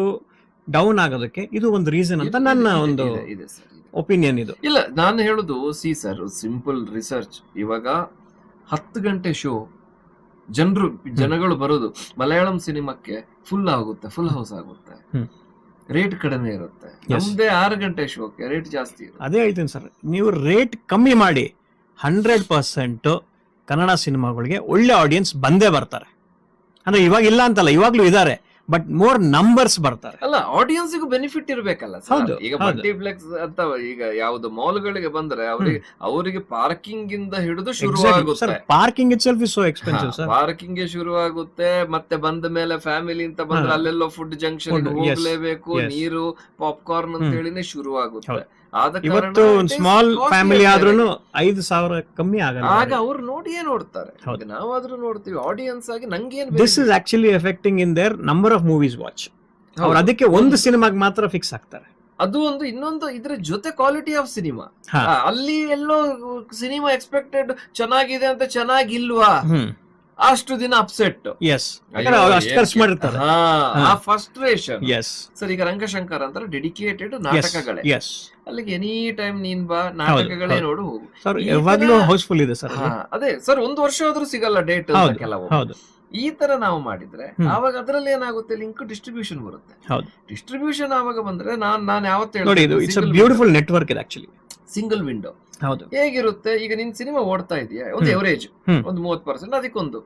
[SPEAKER 1] ಡೌನ್ ಆಗೋದಕ್ಕೆ ಇದು ಒಂದು ರೀಸನ್ ಅಂತ ನನ್ನ ಒಂದು
[SPEAKER 2] ಇದೆ, ಸರ್
[SPEAKER 1] ಒಪಿನಿಯನ್ ಇದು.
[SPEAKER 2] ಇಲ್ಲ ನಾನು ಹೇಳೋದು ಸಿ ಸರ್ ಸಿಂಪಲ್ ರಿಸರ್ಚ್ ಇವಾಗ ಹತ್ತು ಗಂಟೆ ಶೋ ಜನರು ಜನಗಳು ಬರೋದು ಮಲಯಾಳಂ ಸಿನಿಮಾಕ್ಕೆ ಫುಲ್ ಆಗುತ್ತೆ ಫುಲ್ ಹೌಸ್ ಆಗುತ್ತೆ. ರೇಟ್ ಕಡಿಮೆ ಇರುತ್ತೆ. ನಮ್ದೇ ಆರು ಗಂಟೆ ಶೋಕ್ಕೆ ರೇಟ್ ಜಾಸ್ತಿ ಇರುತ್ತೆ.
[SPEAKER 1] ಅದೇ ಹೇಳ್ತೀನಿ ಸರ್ ನೀವು ರೇಟ್ ಕಮ್ಮಿ ಮಾಡಿ ಹಂಡ್ರೆಡ್ ಪರ್ಸೆಂಟ್ ಕನ್ನಡ ಸಿನಿಮಾಗಳಿಗೆ ಒಳ್ಳೆ ಆಡಿಯನ್ಸ್ ಬಂದೇ ಬರ್ತಾರೆ. ಅಂದ್ರೆ ಇವಾಗ ಇಲ್ಲ ಅಂತಲ್ಲ ಇವಾಗ್ಲೂ ಇದಾರೆ. ಬಟ್ ಮೋರ್ ನಂಬರ್ಸ್ ಬರ್ತಾರೆ.
[SPEAKER 2] ಅಲ್ಲ ಆಡಿಯನ್ಸ್ಗೂ ಬೆನಿಫಿಟ್ ಇರ್ಬೇಕಲ್ಲ.
[SPEAKER 1] ಹೌದು,
[SPEAKER 2] ಈಗ ಮಲ್ಟಿಪ್ಲೆಕ್ಸ್ ಅಂತ ಈಗ ಯಾವ್ದು ಮಾಲ್ಗಳಿಗೆ ಬಂದ್ರೆ ಅವರಿಗೆ ಅವರಿಗೆ ಪಾರ್ಕಿಂಗ್ ಇಂದ ಹಿಡಿದು ಶುರು ಆಗುತ್ತೆ.
[SPEAKER 1] Parking itself is so expensive sir
[SPEAKER 2] parking ಶುರು ಆಗುತ್ತೆ ಮತ್ತೆ ಬಂದ ಮೇಲೆ ಫ್ಯಾಮಿಲಿ ಅಂತ ಬಂದ್ರೆ. ಅಲ್ಲೆಲ್ಲೋ ಫುಡ್ ಜಂಕ್ಷನ್ ಹೋಗ್ಲೇಬೇಕು. ನೀರು ಪಾಪ್ಕಾರ್ನ್ ಅಂತ. ಹೇಳಿನೇ ಶುರು
[SPEAKER 1] ಇವತ್ತು ಸ್ಮಾಲ್ ಫ್ಯಾಮಿಲಿ ಆದ್ರೂ ಐದು ಸಾವಿರ ಕಮ್ಮಿ ಆಗಲ್ಲ.
[SPEAKER 2] ಆಗ ಅವ್ರು ನೋಡಿಯೇ ನೋಡ್ತಾರೆ. ನಾವಾದ್ರೂ ನೋಡ್ತೀವಿ ಆಡಿಯನ್ಸ್ ಆಗಿ ನಂಗೇನ್
[SPEAKER 1] this is actually affecting in their number of movies watch ಅವ್ರು ಅದಕ್ಕೆ ಒಂದು ಸಿನಿಮಾಗೆ ಮಾತ್ರ ಫಿಕ್ಸ್ ಆಗ್ತಾರೆ.
[SPEAKER 2] ಅದು ಒಂದು ಇನ್ನೊಂದು ಇದ್ರ ಜೊತೆ ಕ್ವಾಲಿಟಿ ಆಫ್ ಸಿನಿಮಾ. ಅಲ್ಲಿ ಎಲ್ಲೋ ಸಿನಿಮಾ ಎಕ್ಸ್ಪೆಕ್ಟೆಡ್ ಚೆನ್ನಾಗಿದೆ ಅಂತ ಚೆನ್ನಾಗಿಲ್ವಾ? ಅಷ್ಟು ದಿನ ಅಪ್ಸೆಟ್
[SPEAKER 1] ಎಸ್ ಅಷ್ಟು ಖರ್ಚು ಮಾಡಿರ್ತಾರೆ.
[SPEAKER 2] ಆ ಫ್ರಸ್ಟ್ರೇಷನ್
[SPEAKER 1] ಎಸ್
[SPEAKER 2] ಸರ್ ಈಗ ರಂಗಶಂಕರ್ ಅಂತ ಡೆಡಿಕೇಟೆಡ್ ನಾಟಕಗಳೇ.
[SPEAKER 1] ಎಸ್
[SPEAKER 2] ಅಲ್ಲಿಗೆ ಎನಿ ಟೈಮ್ ನೀನ್ ಬಾ ನಾಟಕಗಳೇ ನೋಡು. ಹೋಗು
[SPEAKER 1] ಸರ್ ಯಾವಾಗ್ಲೂ ಹೌಸ್ಫುಲ್ ಇದೆ ಸರ್
[SPEAKER 2] ಅದೇ. ಸರ್ ಒಂದು ವರ್ಷ ಆದ್ರೂ ಸಿಗಲ್ಲ ಡೇಟ್ ಕೆಲವು. ಈ ತರ ನಾವು ಮಾಡಿದ್ರೆ ಅವಾಗ ಅದರಲ್ಲಿ ಏನಾಗುತ್ತೆ? ಲಿಂಕ್ ಡಿಸ್ಟ್ರಿಬ್ಯೂಷನ್ ಬರುತ್ತೆ. ಡಿಸ್ಟ್ರಿಬ್ಯೂಷನ್ ಅವಾಗ ಬಂದ್ರೆ ನಾನ್ ನಾನು ಯಾವತ್ತು
[SPEAKER 1] ನೋಡಿ ಇದು ಇಟ್ಸ್ ಅ ಬ್ಯೂಟಿಫುಲ್ ನೆಟ್ವರ್ಕ್ ಇದೆ ಆಕ್ಚುಲಿ
[SPEAKER 2] ಸಿಂಗಲ್ ವಿಂಡೋ
[SPEAKER 1] ಹೌದು.
[SPEAKER 2] ಹೇಗಿರುತ್ತೆ? ಈಗ ನಿನ್ ಸಿನಿಮಾ ಓಡ್ತಾ ಇದೆಯಾ? ಒಂದು. ಎವರೇಜ್. ಒಂದು ಮೂವತ್ ಪರ್ಸೆಂಟ್ ಅದಕ್ಕೊಂದು.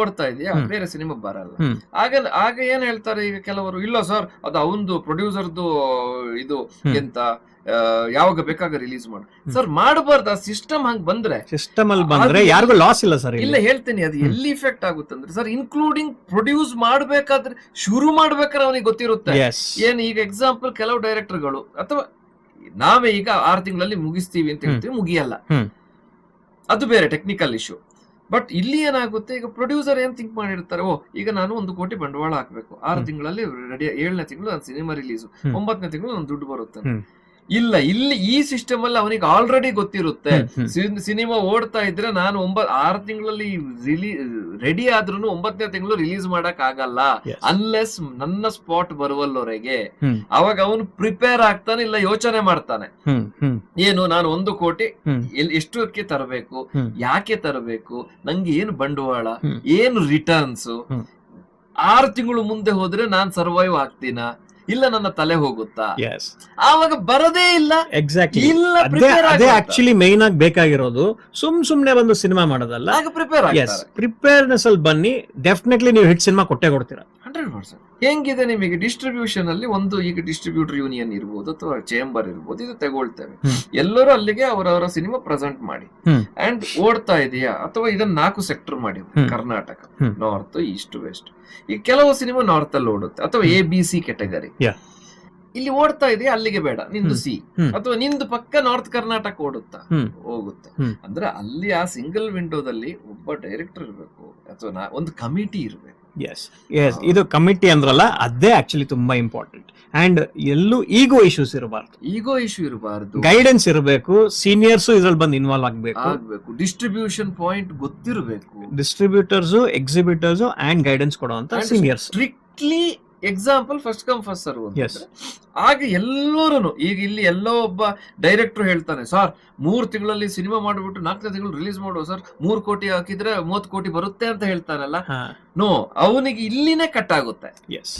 [SPEAKER 2] ಓಡ್ತಾ ಇದೆಯಾ? ಬೇರೆ ಸಿನಿಮಾ ಬರಲ್ಲ. ಆಗ ಆಗ ಏನ್ ಹೇಳ್ತಾರೆ ಈಗ ಕೆಲವರು? ಇಲ್ಲ ಸರ್ ಅದು ಅವಂದು ಪ್ರೊಡ್ಯೂಸರ್ದು ಇದು. ಎಂತ ಯಾವಾಗ ಬೇಕಾಗ ರಿಲೀಸ್ ಮಾಡು. ಸರ್ ಮಾಡಬಾರ್ದು ಆ ಸಿಸ್ಟಮ್ ಹಂಗ್ ಬಂದ್ರೆ.
[SPEAKER 1] ಸಿಸ್ಟಮ್ ಅಲ್ಲಿ ಬಂದ್ರೆ ಯಾರಿಗೂ ಲಾಸ್ ಇಲ್ಲ ಸರ್
[SPEAKER 2] ಇಲ್ಲ. ಹೇಳ್ತೀನಿ ಅದು ಎಲ್ಲಿ ಇಫೆಕ್ಟ್ ಆಗುತ್ತೆ ಅಂದ್ರೆ ಸರ್ ಇನ್ಕ್ಲೂಡಿಂಗ್ ಪ್ರೊಡ್ಯೂಸ್ ಮಾಡ್ಬೇಕಾದ್ರೆ ಶುರು ಮಾಡ್ಬೇಕಾದ್ರೆ ಅವನಿಗೆ ಗೊತ್ತಿರುತ್ತೆ. ಏನ್ ಈಗ ಎಕ್ಸಾಂಪಲ್ ಕೆಲವು ಡೈರೆಕ್ಟರ್ಗಳು ಅಥವಾ ನಾವೇ ಈಗ ಆರು ತಿಂಗಳಲ್ಲಿ ಮುಗಿಸ್ತೀವಿ ಅಂತ ಹೇಳ್ತೀವಿ ಮುಗಿಯಲ್ಲ ಅದು ಬೇರೆ ಟೆಕ್ನಿಕಲ್ ಇಶ್ಯೂ ಬಟ್ ಇಲ್ಲಿ ಏನಾಗುತ್ತೆ ಈಗ ಪ್ರೊಡ್ಯೂಸರ್ ಏನ್ ಥಿಂಕ್ ಮಾಡಿರ್ತಾರೆ ಓ ಈಗ ನಾನು ಒಂದು ಕೋಟಿ ಬಂಡವಾಳ ಹಾಕಬೇಕು ಆರು. ತಿಂಗಳಲ್ಲಿ ರೆಡಿ ಏಳನೇ ತಿಂಗಳು ನನ್ನ ಸಿನಿಮಾ ರಿಲೀಸ್. ಒಂಬತ್ತನೇ ತಿಂಗಳು ನನ್ನ ದುಡ್ಡು ಬರುತ್ತೆ. ಇಲ್ಲ ಇಲ್ಲಿ ಈ ಸಿಸ್ಟಮ್ ಅಲ್ಲಿ ಅವನಿಗೆ ಆಲ್ರೆಡಿ ಗೊತ್ತಿರುತ್ತೆ. ಸಿನಿಮಾ ಓಡ್ತಾ ಇದ್ರೆ ನಾನು ಒಂಬತ್ ಆರು ತಿಂಗಳಲ್ಲಿ ರಿಲೀ ರೆಡಿ ಆದ್ರೂ ಒಂಬತ್ತನೇ ತಿಂಗಳು ರಿಲೀಸ್ ಮಾಡಕ್ ಆಗಲ್ಲ. ಅನ್ಲೆಸ್ ನನ್ನ ಸ್ಪಾಟ್ ಬರುವಲ್ಲವರೆಗೆ. ಅವಾಗ ಅವನು ಪ್ರಿಪೇರ್ ಆಗ್ತಾನೆ ಇಲ್ಲ ಯೋಚನೆ ಮಾಡ್ತಾನೆ. ಏನು ನಾನು ಒಂದು ಕೋಟಿ. ಎಷ್ಟಕ್ಕೆ ತರಬೇಕು? ಯಾಕೆ ತರಬೇಕು? ನಂಗೆ ಏನು ಬಂಡವಾಳ. ಏನು ರಿಟರ್ನ್ಸ್. ಆರು ತಿಂಗಳು ಮುಂದೆ ಹೋದ್ರೆ ನಾನ್ ಸರ್ವೈವ್ ಆಗ್ತೀನಾ? ಇಲ್ಲ ನನ್ನ ತಲೆ ಹೋಗುತ್ತಾ. ಆವಾಗ ಬರದೇ ಇಲ್ಲ.
[SPEAKER 1] ಎಕ್ಸಾಕ್ಟ್ಲಿ
[SPEAKER 2] ಇಲ್ಲ
[SPEAKER 1] ಅದೇ ಆಕ್ಚುಲಿ ಮೈನ್ ಆಗಿ ಬೇಕಾಗಿರೋದು ಸುಮ್ ಸುಮ್ನೆ ಬಂದು ಸಿನಿಮಾ ಮಾಡೋದಲ್ಲ?
[SPEAKER 2] ಪ್ರಿಪೇರ್
[SPEAKER 1] ಪ್ರಿಪೇರ್ನೆಸ್ ಅಲ್ಲಿ ಬನ್ನಿ. ಡೆಫಿನೆಟ್ಲಿ ನೀವು ಹಿಟ್ ಸಿನಿಮಾ ಕೊಟ್ಟೆ ಕೊಡ್ತೀರಾ.
[SPEAKER 2] ಹಂಡ್ರೆಡ್ ಪರ್ಸೆಂಟ್ ಹೆಂಗಿದೆ ನಿಮಗೆ ಡಿಸ್ಟ್ರಿಬ್ಯೂಷನ್ ಅಲ್ಲಿ ಒಂದು ಈಗ ಡಿಸ್ಟ್ರಿಬ್ಯೂಟರ್ ಯೂನಿಯನ್ ಇರ್ಬೋದು ಅಥವಾ ಚೇಂಬರ್ ಇರ್ಬೋದು ಇದು ತಗೊಳ್ತೇವೆ. ಎಲ್ಲರೂ ಅಲ್ಲಿಗೆ ಅವರವರ ಸಿನಿಮಾ ಪ್ರೆಸೆಂಟ್ ಮಾಡಿ. ಅಂಡ್ ಓಡ್ತಾ ಇದೆಯಾ? ಅಥವಾ ಇದನ್ನ ನಾಲ್ಕು ಸೆಕ್ಟರ್ ಮಾಡಿ ಕರ್ನಾಟಕ. ನಾರ್ತ್ ಈಸ್ಟ್ ವೆಸ್ಟ್ ಈ ಕೆಲವು ಸಿನಿಮಾ ನಾರ್ತ್ ಅಲ್ಲಿ ಓಡುತ್ತೆ. ಅಥವಾ ಎ ಬಿ ಸಿ ಕೆಟಗರಿ. ಇಲ್ಲಿ ಓಡ್ತಾ ಇದೆಯಾ ಅಲ್ಲಿಗೆ ಬೇಡ. ನಿಂದು ಸಿ. ಅಥವಾ ನಿಂದು ಪಕ್ಕ ನಾರ್ತ್ ಕರ್ನಾಟಕ ಓಡುತ್ತಾ. ಹೋಗುತ್ತೆ. ಅಂದ್ರೆ ಅಲ್ಲಿ ಆ ಸಿಂಗಲ್ ವಿಂಡೋದಲ್ಲಿ ಒಬ್ಬ ಡೈರೆಕ್ಟರ್ ಇರಬೇಕು ಅಥವಾ ಒಂದು ಕಮಿಟಿ ಇರಬೇಕು.
[SPEAKER 1] ಎಸ್ ಎಸ್ ಇದು ಕಮಿಟಿ ಅಂದ್ರಲ್ಲ ಅದೇ ಆಕ್ಚುಲಿ ತುಂಬಾ ಇಂಪಾರ್ಟೆಂಟ್ ಅಂಡ್ ಎಲ್ಲೂ ಈಗೋ ಇಶ್ಯೂಸ್ ಇರಬಾರ್ದು.
[SPEAKER 2] ಈಗೋ ಇಶ್ಯೂ ಇರಬಾರ್ದು.
[SPEAKER 1] ಗೈಡೆನ್ಸ್ ಇರಬೇಕು ಸೀನಿಯರ್ಸ್ ಇದ್ರಲ್ಲಿ ಬಂದು ಇನ್ವಾಲ್ವ್ ಆಗ್ಬೇಕು.
[SPEAKER 2] ಆಗ್ಬೇಕು. ಡಿಸ್ಟ್ರಿಬ್ಯೂಷನ್ ಪಾಯಿಂಟ್ ಗೊತ್ತಿರಬೇಕು.
[SPEAKER 1] ಡಿಸ್ಟ್ರಿಬ್ಯೂಟರ್ಸ್ ಎಕ್ಸಿಬಿಟರ್ಸ್ ಅಂಡ್ ಗೈಡೆನ್ಸ್ ಕೊಡುವಂತ seniors
[SPEAKER 2] strictly example first come first serve
[SPEAKER 1] ಹಾಗೆ
[SPEAKER 2] ಆಗ ಎಲ್ಲರೂ ಈಗ ಇಲ್ಲಿ ಎಲ್ಲೋ ಒಬ್ಬ ಡೈರೆಕ್ಟರ್ ಹೇಳ್ತಾನೆ ಸರ್ ಮೂರ್ ತಿಂಗಳಲ್ಲಿ ಸಿನಿಮಾ ಮಾಡ್ಬಿಟ್ಟು ನಾಲ್ಕನೇ ತಿಂಗಳು ರಿಲೀಸ್ ಮಾಡುವ ಸರ್ ಮೂರ್ ಕೋಟಿ ಹಾಕಿದ್ರೆ ಮೂವತ್ ಕೋಟಿ ಬರುತ್ತೆ ಅಂತ ಹೇಳ್ತಾನಲ್ಲ ನೋ ಅವನಿಗೆ ಇಲ್ಲಿನೇ ಕಟ್ ಆಗುತ್ತೆ.
[SPEAKER 1] ಎಸ್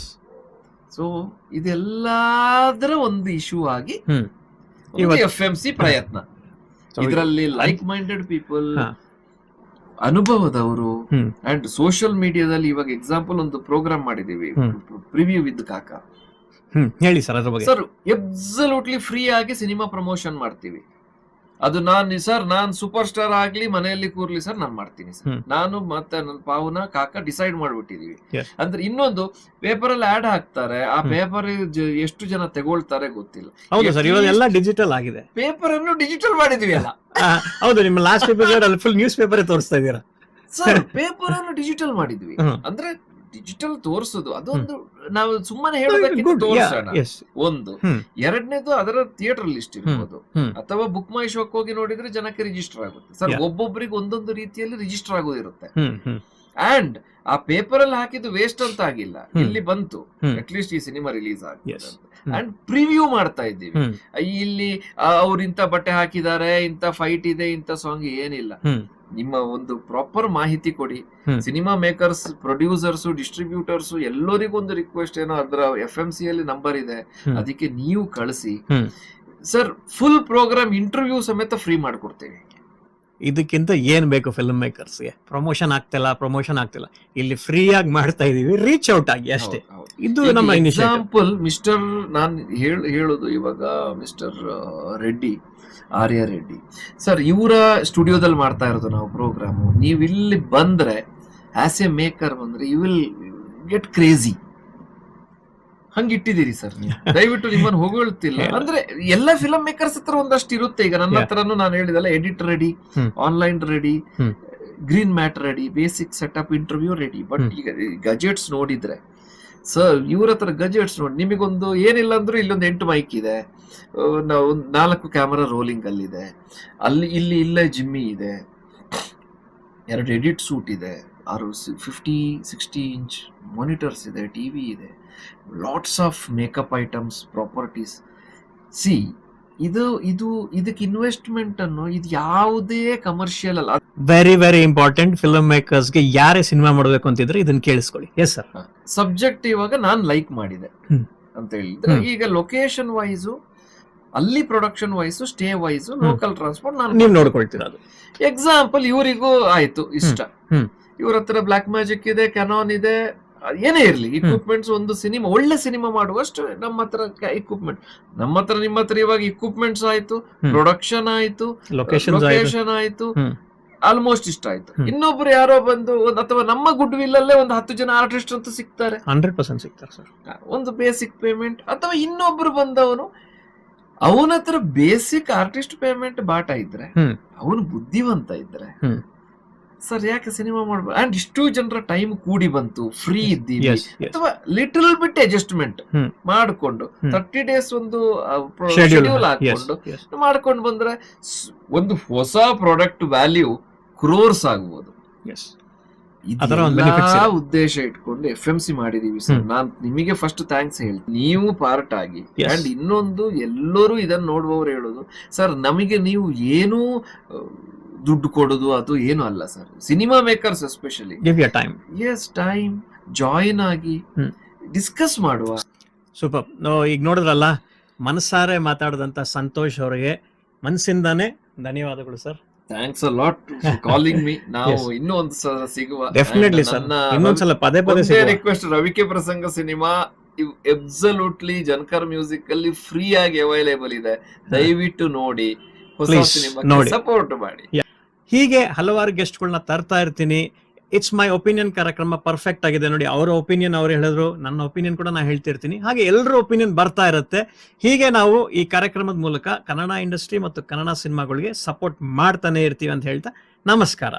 [SPEAKER 2] ಸೊ ಇದೆಲ್ಲಾದ್ರ ಒಂದು ಇಶ್ಯೂ ಆಗಿ ಎಫ್ ಎಂ ಸಿ ಪ್ರಯತ್ನ. ಇದರಲ್ಲಿ ಲೈಕ್ ಮೈಂಡೆಡ್ ಪೀಪಲ್. ಅನುಭವದವರು. ಅಂಡ್ ಸೋಷಿಯಲ್ ಮೀಡಿಯಾದಲ್ಲಿ ಇವಾಗ ಎಕ್ಸಾಂಪಲ್ ಒಂದು ಪ್ರೋಗ್ರಾಮ್ ಮಾಡಿದೀವಿ ಪ್ರಿವ್ಯೂ ವಿತ್ ಕಾಕ.
[SPEAKER 1] ಹೇಳಿ ಸರ್ ಅದ್ರ ಬಗ್ಗೆ.
[SPEAKER 2] ಸರ್ ಎಬ್ಸಲ್ಯೂಟ್ಲಿ ಫ್ರೀ ಆಗಿ ಸಿನಿಮಾ ಪ್ರಮೋಷನ್ ಮಾಡ್ತೀವಿ. ಅದು ನಾನು ಸರ್ ನಾನ್ ಸೂಪರ್ ಸ್ಟಾರ್ ಆಗ್ಲಿ ಮನೆಯಲ್ಲಿ ಕೂರ್ಲಿ ಸರ್ ನಾನ್ ಮಾಡ್ತೀನಿ ಸರ್. ನಾನು ಮತ್ತೆ ನನ್ನ ಪಾವನ ಕಾಕ ಡಿಸೈಡ್ ಮಾಡ್ಬಿಟ್ಟಿದೀವಿ. ಅಂದ್ರೆ ಇನ್ನೊಂದು ಪೇಪರ್ ಅಲ್ಲಿ ಆಡ್ ಹಾಕ್ತಾರೆ ಆ. ಪೇಪರ್ ಎಷ್ಟು ಜನ ತಗೊಳ್ತಾರೆ ಗೊತ್ತಿಲ್ಲ.
[SPEAKER 1] ಹೌದು ಸರ್ ಡಿಜಿಟಲ್ ಆಗಿದೆ.
[SPEAKER 2] ಪೇಪರ್ ಅನ್ನು ಡಿಜಿಟಲ್ ಮಾಡಿದೀವಿ ಅಲ್ಲ
[SPEAKER 1] ಹೌದು ನಿಮ್ಮ ಲಾಸ್ಟ್ ಪೇಪರ್ ಅಲ್ಲಿ ಫುಲ್ ನ್ಯೂಸ್ ಪೇಪರ್ ತೋರಿಸ್ತಾ ಇದೀರಾ
[SPEAKER 2] ಸರ್ ಪೇಪರ್ ಅನ್ನು ಡಿಜಿಟಲ್ ಮಾಡಿದ್ವಿ. ಅಂದ್ರೆ ಡಿಜಿಟಲ್ ತೋರಿಸೋದು. ಅದೊಂದು ನಾವು ಸುಮ್ಮನೆ ಹೇಳೋದಕ್ಕಿಂತ ತೋರಿಸೋಣ. ಒಂದು. ಎರಡನೇದು ಅದರ ಥಿಯೇಟರ್ ಲಿಸ್ಟ್ ಇರ್ಬೋದು. ಅಥವಾ ಬುಕ್ ಮೈ ಶೋಕ್ ಹೋಗಿ ನೋಡಿದ್ರೆ ಜನಕ್ಕೆ ರಿಜಿಸ್ಟರ್ ಆಗುತ್ತೆ. ಸರ್. ಒಬ್ಬೊಬ್ಬರಿಗೆ ಒಂದೊಂದು ರೀತಿಯಲ್ಲಿ ರಿಜಿಸ್ಟರ್ ಆಗೋದಿರುತ್ತೆ ಅಂಡ್ ಆ ಪೇಪರ್ ಅಲ್ಲಿ ಹಾಕಿದ್ದು ವೇಸ್ಟ್ ಅಂತ ಆಗಿಲ್ಲ. ಇಲ್ಲಿ ಬಂತು. ಅಟ್ಲೀಸ್ಟ್ ಈ ಸಿನಿಮಾ ರಿಲೀಸ್ ಆಗಿದೆ. ಅಂಡ್ ಪ್ರಿವ್ಯೂ ಮಾಡ್ತಾ ಇದ್ದೀವಿ. ಇಲ್ಲಿ ಅವ್ರು ಇಂಥ ಬಟ್ಟೆ ಹಾಕಿದ್ದಾರೆ ಇಂಥ ಫೈಟ್ ಇದೆ ಇಂಥ ಸಾಂಗ್ ಏನಿಲ್ಲ. ನಿಮ್ಮ ಒಂದು ಪ್ರಾಪರ್ ಮಾಹಿತಿ ಕೊಡಿ. ಸಿನಿಮಾ ಮೇಕರ್ಸ್ ಪ್ರೊಡ್ಯೂಸರ್ಸ್ ಡಿಸ್ಟ್ರಿಬ್ಯೂಟರ್ಸ್ ಎಲ್ಲರಿಗೂ ಒಂದು ರಿಕ್ವೆಸ್ಟ್ ಏನೋ ಅದರ ಎಫ್ ಎಂ ಸಿ ಅಲ್ಲಿ ನಂಬರ್ ಇದೆ. ಅದಕ್ಕೆ ನೀವು ಕಳಿಸಿ. ಸರ್ ಫುಲ್ ಪ್ರೋಗ್ರಾಮ್ ಇಂಟರ್ವ್ಯೂ ಸಮೇತ ಫ್ರೀ ಮಾಡ್ಕೊಡ್ತೀವಿ.
[SPEAKER 1] ಇದಕ್ಕಿಂತ ಏನ್ ಬೇಕು ಫಿಲ್ಮ್ ಮೇಕರ್ಸ್ಗೆ ಪ್ರಮೋಷನ್ ಆಗ್ತಿಲ್ಲ ಪ್ರಮೋಷನ್ ಆಗ್ತಿಲ್ಲ. ಇಲ್ಲಿ ಫ್ರೀ ಆಗಿ ಮಾಡ್ತಾ ಇದೀವಿ ರೀಚ್ ಔಟ್ ಆಗಿ ಅಷ್ಟೇ. ಇದು ನಮ್ಮ
[SPEAKER 2] ಎಕ್ಸಾಂಪಲ್ ಮಿಸ್ಟರ್ ನಾನು ಹೇಳ್ ಹೇಳೋದು ಇವಾಗ ಮಿಸ್ಟರ್ ರೆಡ್ಡಿ ಆರ್ಯ ರೆಡ್ಡಿ. ಸರ್ ಇವರ ಸ್ಟುಡಿಯೋದಲ್ಲಿ ಮಾಡ್ತಾ ಇರೋದು ನಾವು ಪ್ರೋಗ್ರಾಮು ನೀವು ಇಲ್ಲಿ ಬಂದ್ರೆ ಆಸ್ ಎ ಮೇಕರ್ ಬಂದ್ರೆ ಯು ವಿಲ್ ಗೆಟ್ ಕ್ರೇಜಿ ಹಂಗಿಟ್ಟಿದ್ದೀರಿ ಸರ್ ನೀವು. ದಯವಿಟ್ಟು ನಿಮ್ಮನ್ನು ಹೊಗಳ್ತಿಲ್ಲ. ಅಂದ್ರೆ ಎಲ್ಲ ಫಿಲಮ್ ಮೇಕರ್ಸ್ ಹತ್ರ ಒಂದಷ್ಟು ಇರುತ್ತೆ. ಈಗ ನನ್ನ. ಹತ್ರನು ನಾನು ಹೇಳಿದಲ್ಲ edit ready
[SPEAKER 1] online
[SPEAKER 2] ready green mat ready basic setup interview ready
[SPEAKER 1] but
[SPEAKER 2] ಈಗ ಗಜೆಟ್ಸ್ ನೋಡಿದ್ರೆ ಸರ್ ಇವ್ರ ಹತ್ರ ಗಜೆಟ್ಸ್ ನೋಡಿ, ನಿಮಗೊಂದು ಏನಿಲ್ಲ ಅಂದ್ರೂ ಇಲ್ಲೊಂದು ಎಂಟು ಮೈಕ್ ಇದೆ. ನಾವು ನಾಲ್ಕು ಕ್ಯಾಮರಾ ರೋಲಿಂಗ್ ಅಲ್ಲಿದೆ. ಅಲ್ಲಿ, ಇಲ್ಲಿ ಇಲ್ಲೇ ಜಿಮ್ಮಿ ಇದೆ. ಎರಡು ಎಡಿಟ್ ಸೂಟ್ ಇದೆ. ಆರು ಫಿಫ್ಟಿ ಸಿಕ್ಸ್ಟಿ ಇಂಚ್ ಮಾನಿಟರ್ಸ್ ಇದೆ ಟಿವಿ ಇದೆ. Lots of makeup items properties C ಇದು ಇದು, ಇದಕ್ಕೆ ಇನ್ವೆಸ್ಟ್ಮೆಂಟ್ ಅನ್ನು ಇದು ಯಾವುದೇ ಕಮರ್ಷಿಯಲ್ ಅಲ್ಲ.
[SPEAKER 1] ವೆರಿ ವೆರಿ ಇಂಪಾರ್ಟೆಂಟ್ ಫಿಲಮ್ ಮೇಕರ್ಸ್ಗೆ ಯಾರೇ ಸಿನಿಮಾ ಮಾಡಬೇಕು ಅಂತಿದ್ರೆ ಇದನ್ನ ಕೇಳಿಸ್ಕೊಳ್ಳಿ. ಎಸ್ ಸರ್
[SPEAKER 2] ಸಬ್ಜೆಕ್ಟ್ ಇವಾಗ ನಾನು ಲೈಕ್ ಮಾಡಿದೆ ಅಂತ ಹೇಳಿದ್ರೆ ಈಗ ಲೊಕೇಶನ್ ವೈಸ್ ಅಲ್ಲಿ production wise stay wise local transport ನಾನು
[SPEAKER 1] ನೀವು ನೋಡ್ಕೊಳ್ತೀರ ಅದು?
[SPEAKER 2] ಎಕ್ಸಾಂಪಲ್ ಇವರಿಗೂ ಆಯ್ತು ಇಷ್ಟ. ಇವ್ರ ಹತ್ರ ಬ್ಲಾಕ್ ಮ್ಯಾಜಿಕ್ ಇದೆ ಕೆನಾನ್ ಇದೆ ಏನೇ ಇರಲಿ ಇಕ್ವಿಪ್ಮೆಂಟ್ಸ್ ಒಂದು ಸಿನಿಮಾ ಒಳ್ಳೆ ಸಿನಿಮಾ ಮಾಡುವಷ್ಟು ನಮ್ಮ ಹತ್ರ ಇಕ್ವಿಪ್ಮೆಂಟ್ ನಮ್ಮ ಹತ್ರ ನಿಮ್ಮ ಹತ್ರ ಇವಾಗ ಇಕ್ವಿಪ್ಮೆಂಟ್ಸ್ ಆಯ್ತು. ಪ್ರೊಡಕ್ಷನ್ ಆಯ್ತು
[SPEAKER 1] ಲೊಕೇಶನ್
[SPEAKER 2] ಆಯ್ತು. ಆಲ್ಮೋಸ್ಟ್ ಇಷ್ಟ ಆಯ್ತು. ಇನ್ನೊಬ್ರು ಯಾರೋ ಬಂದು ಒಂದ್- ಅಥವಾ ನಮ್ಮ ಗುಡ್ ವಿಲ್ ಅಲ್ಲೇ ಒಂದು ಹತ್ತು ಜನ ಆರ್ಟಿಸ್ಟ್ ಅಂತ ಸಿಗ್ತಾರೆ
[SPEAKER 1] ಹಂಡ್ರೆಡ್ ಪರ್ಸೆಂಟ್ ಸಿಗ್ತಾರೆ ಸರ್
[SPEAKER 2] ಒಂದು ಬೇಸಿಕ್ ಪೇಮೆಂಟ್ ಅಥವಾ ಇನ್ನೊಬ್ರು ಬಂದವನು ಅವನ ಹತ್ರ ಬೇಸಿಕ್ ಆರ್ಟಿಸ್ಟ್ ಪೇಮೆಂಟ್ ಬಾಟ ಇದ್ರೆ. ಅವನು ಬುದ್ಧಿವಂತ ಇದ್ರೆ. ಸರ್ ಯಾಕೆ ಸಿನಿಮಾ ಮಾಡ್ಬೋದು ಅಂಡ್ ಇಷ್ಟು ಜನರ ಟೈಮ್ ಕೂಡಿ ಬಂತು ಫ್ರೀ ಇದ್ದೀವಿ. ಅಥವಾ ಲಿಟಲ್ ಬಿಟ್ ಅಡ್ಜಸ್ಟ್ಮೆಂಟ್. ಮಾಡಿಕೊಂಡು ತರ್ಟಿ ಡೇಸ್ ಒಂದು ಶೆಡ್ಯೂಲ್ ಹಾಕೊಂಡು ಮಾಡ್ಕೊಂಡು ಬಂದ್ರೆ ಒಂದು ಹೊಸ ಪ್ರಾಡಕ್ಟ್ ವ್ಯಾಲ್ಯೂ ಕ್ರೋರ್ಸ್ ಆಗ್ಬೋದು ಉದ್ದೇಶ ಇಟ್ಕೊಂಡು ಎಫ್ ಎಂ ಸಿ ಮಾಡಿದೀವಿ ಸರ್. ನಾನು ನಿಮಗೆ ಫಸ್ಟ್ ಥ್ಯಾಂಕ್ಸ್ ಹೇಳ್ತೀನಿ. ನೀವು ಪಾರ್ಟ್ ಆಗಿ. ಅಂಡ್ ಇನ್ನೊಂದು ಎಲ್ಲರೂ ಇದನ್ನ ನೋಡುವವರು ಹೇಳೋದು ಸರ್ ನಮಗೆ ನೀವು ಏನೂ ದುಡ್ಡು ಕೊಡೋದು ಅದು ಏನು ಅಲ್ಲ sir. Cinema
[SPEAKER 1] makers especially time.
[SPEAKER 2] S time join ಆಗಿ ಡಿಸ್ಕಸ್ ಮಾಡುವ.
[SPEAKER 1] ಸೂಪರ್ ಈಗ ನೋಡಿದ್ರಲ್ಲ ಮನಸಾರೆ ಮಾತಾಡಿದಂಥ ಸಂತೋಷ್ ಅವರಿಗೆ ಮನಸ್ಸಿಂದಾನೇ ಧನ್ಯವಾದಗಳು sir.
[SPEAKER 2] Thanks a lot calling me ನಾವು. ಇನ್ನೂ ಒಂದು ಸಲ ಸಿಗುವ.
[SPEAKER 1] ಡೆಫಿನೆಟ್ಲಿ ಸರ್ ಇನ್ನೊಂದ್ಸಲ ಪದೇ ಪದೇ.
[SPEAKER 2] Request Ravike Prasanga cinema absolutely Jhankar music ಅಲ್ಲಿ ಫ್ರೀ ಆಗಿ ಅವೈಲೇಬಲ್ ಇದೆ ದಯವಿಟ್ಟು ನೋಡಿ. ಹೊಸ ಸಿನಿಮಾ ಸಪೋರ್ಟ್ ಮಾಡಿ.
[SPEAKER 1] ಹೀಗೆ ಹಲವಾರು ಗೆಸ್ಟ್ಗಳನ್ನ ತರ್ತಾ ಇರ್ತೀನಿ. ಇಟ್ಸ್ ಮೈ ಒಪಿನಿಯನ್ ಕಾರ್ಯಕ್ರಮ ಪರ್ಫೆಕ್ಟ್ ಆಗಿದೆ ನೋಡಿ. ಅವರ ಒಪಿನಿಯನ್ ಅವ್ರು ಹೇಳಿದ್ರು, ನನ್ನ ಒಪಿನಿಯನ್ ಕೂಡ ನಾನು ಹೇಳ್ತಿರ್ತೀನಿ. ಹಾಗೆ ಎಲ್ಲರ ಒಪಿನಿಯನ್ ಬರ್ತಾ ಇರುತ್ತೆ. ಹೀಗೆ ನಾವು ಈ ಕಾರ್ಯಕ್ರಮದ ಮೂಲಕ ಕನ್ನಡ ಇಂಡಸ್ಟ್ರಿ ಮತ್ತು ಕನ್ನಡ ಸಿನಿಮಾಗಳಿಗೆ ಸಪೋರ್ಟ್ ಮಾಡ್ತಾನೆ ಇರ್ತೀವಿ ಅಂತ ಹೇಳ್ತಾ ನಮಸ್ಕಾರ.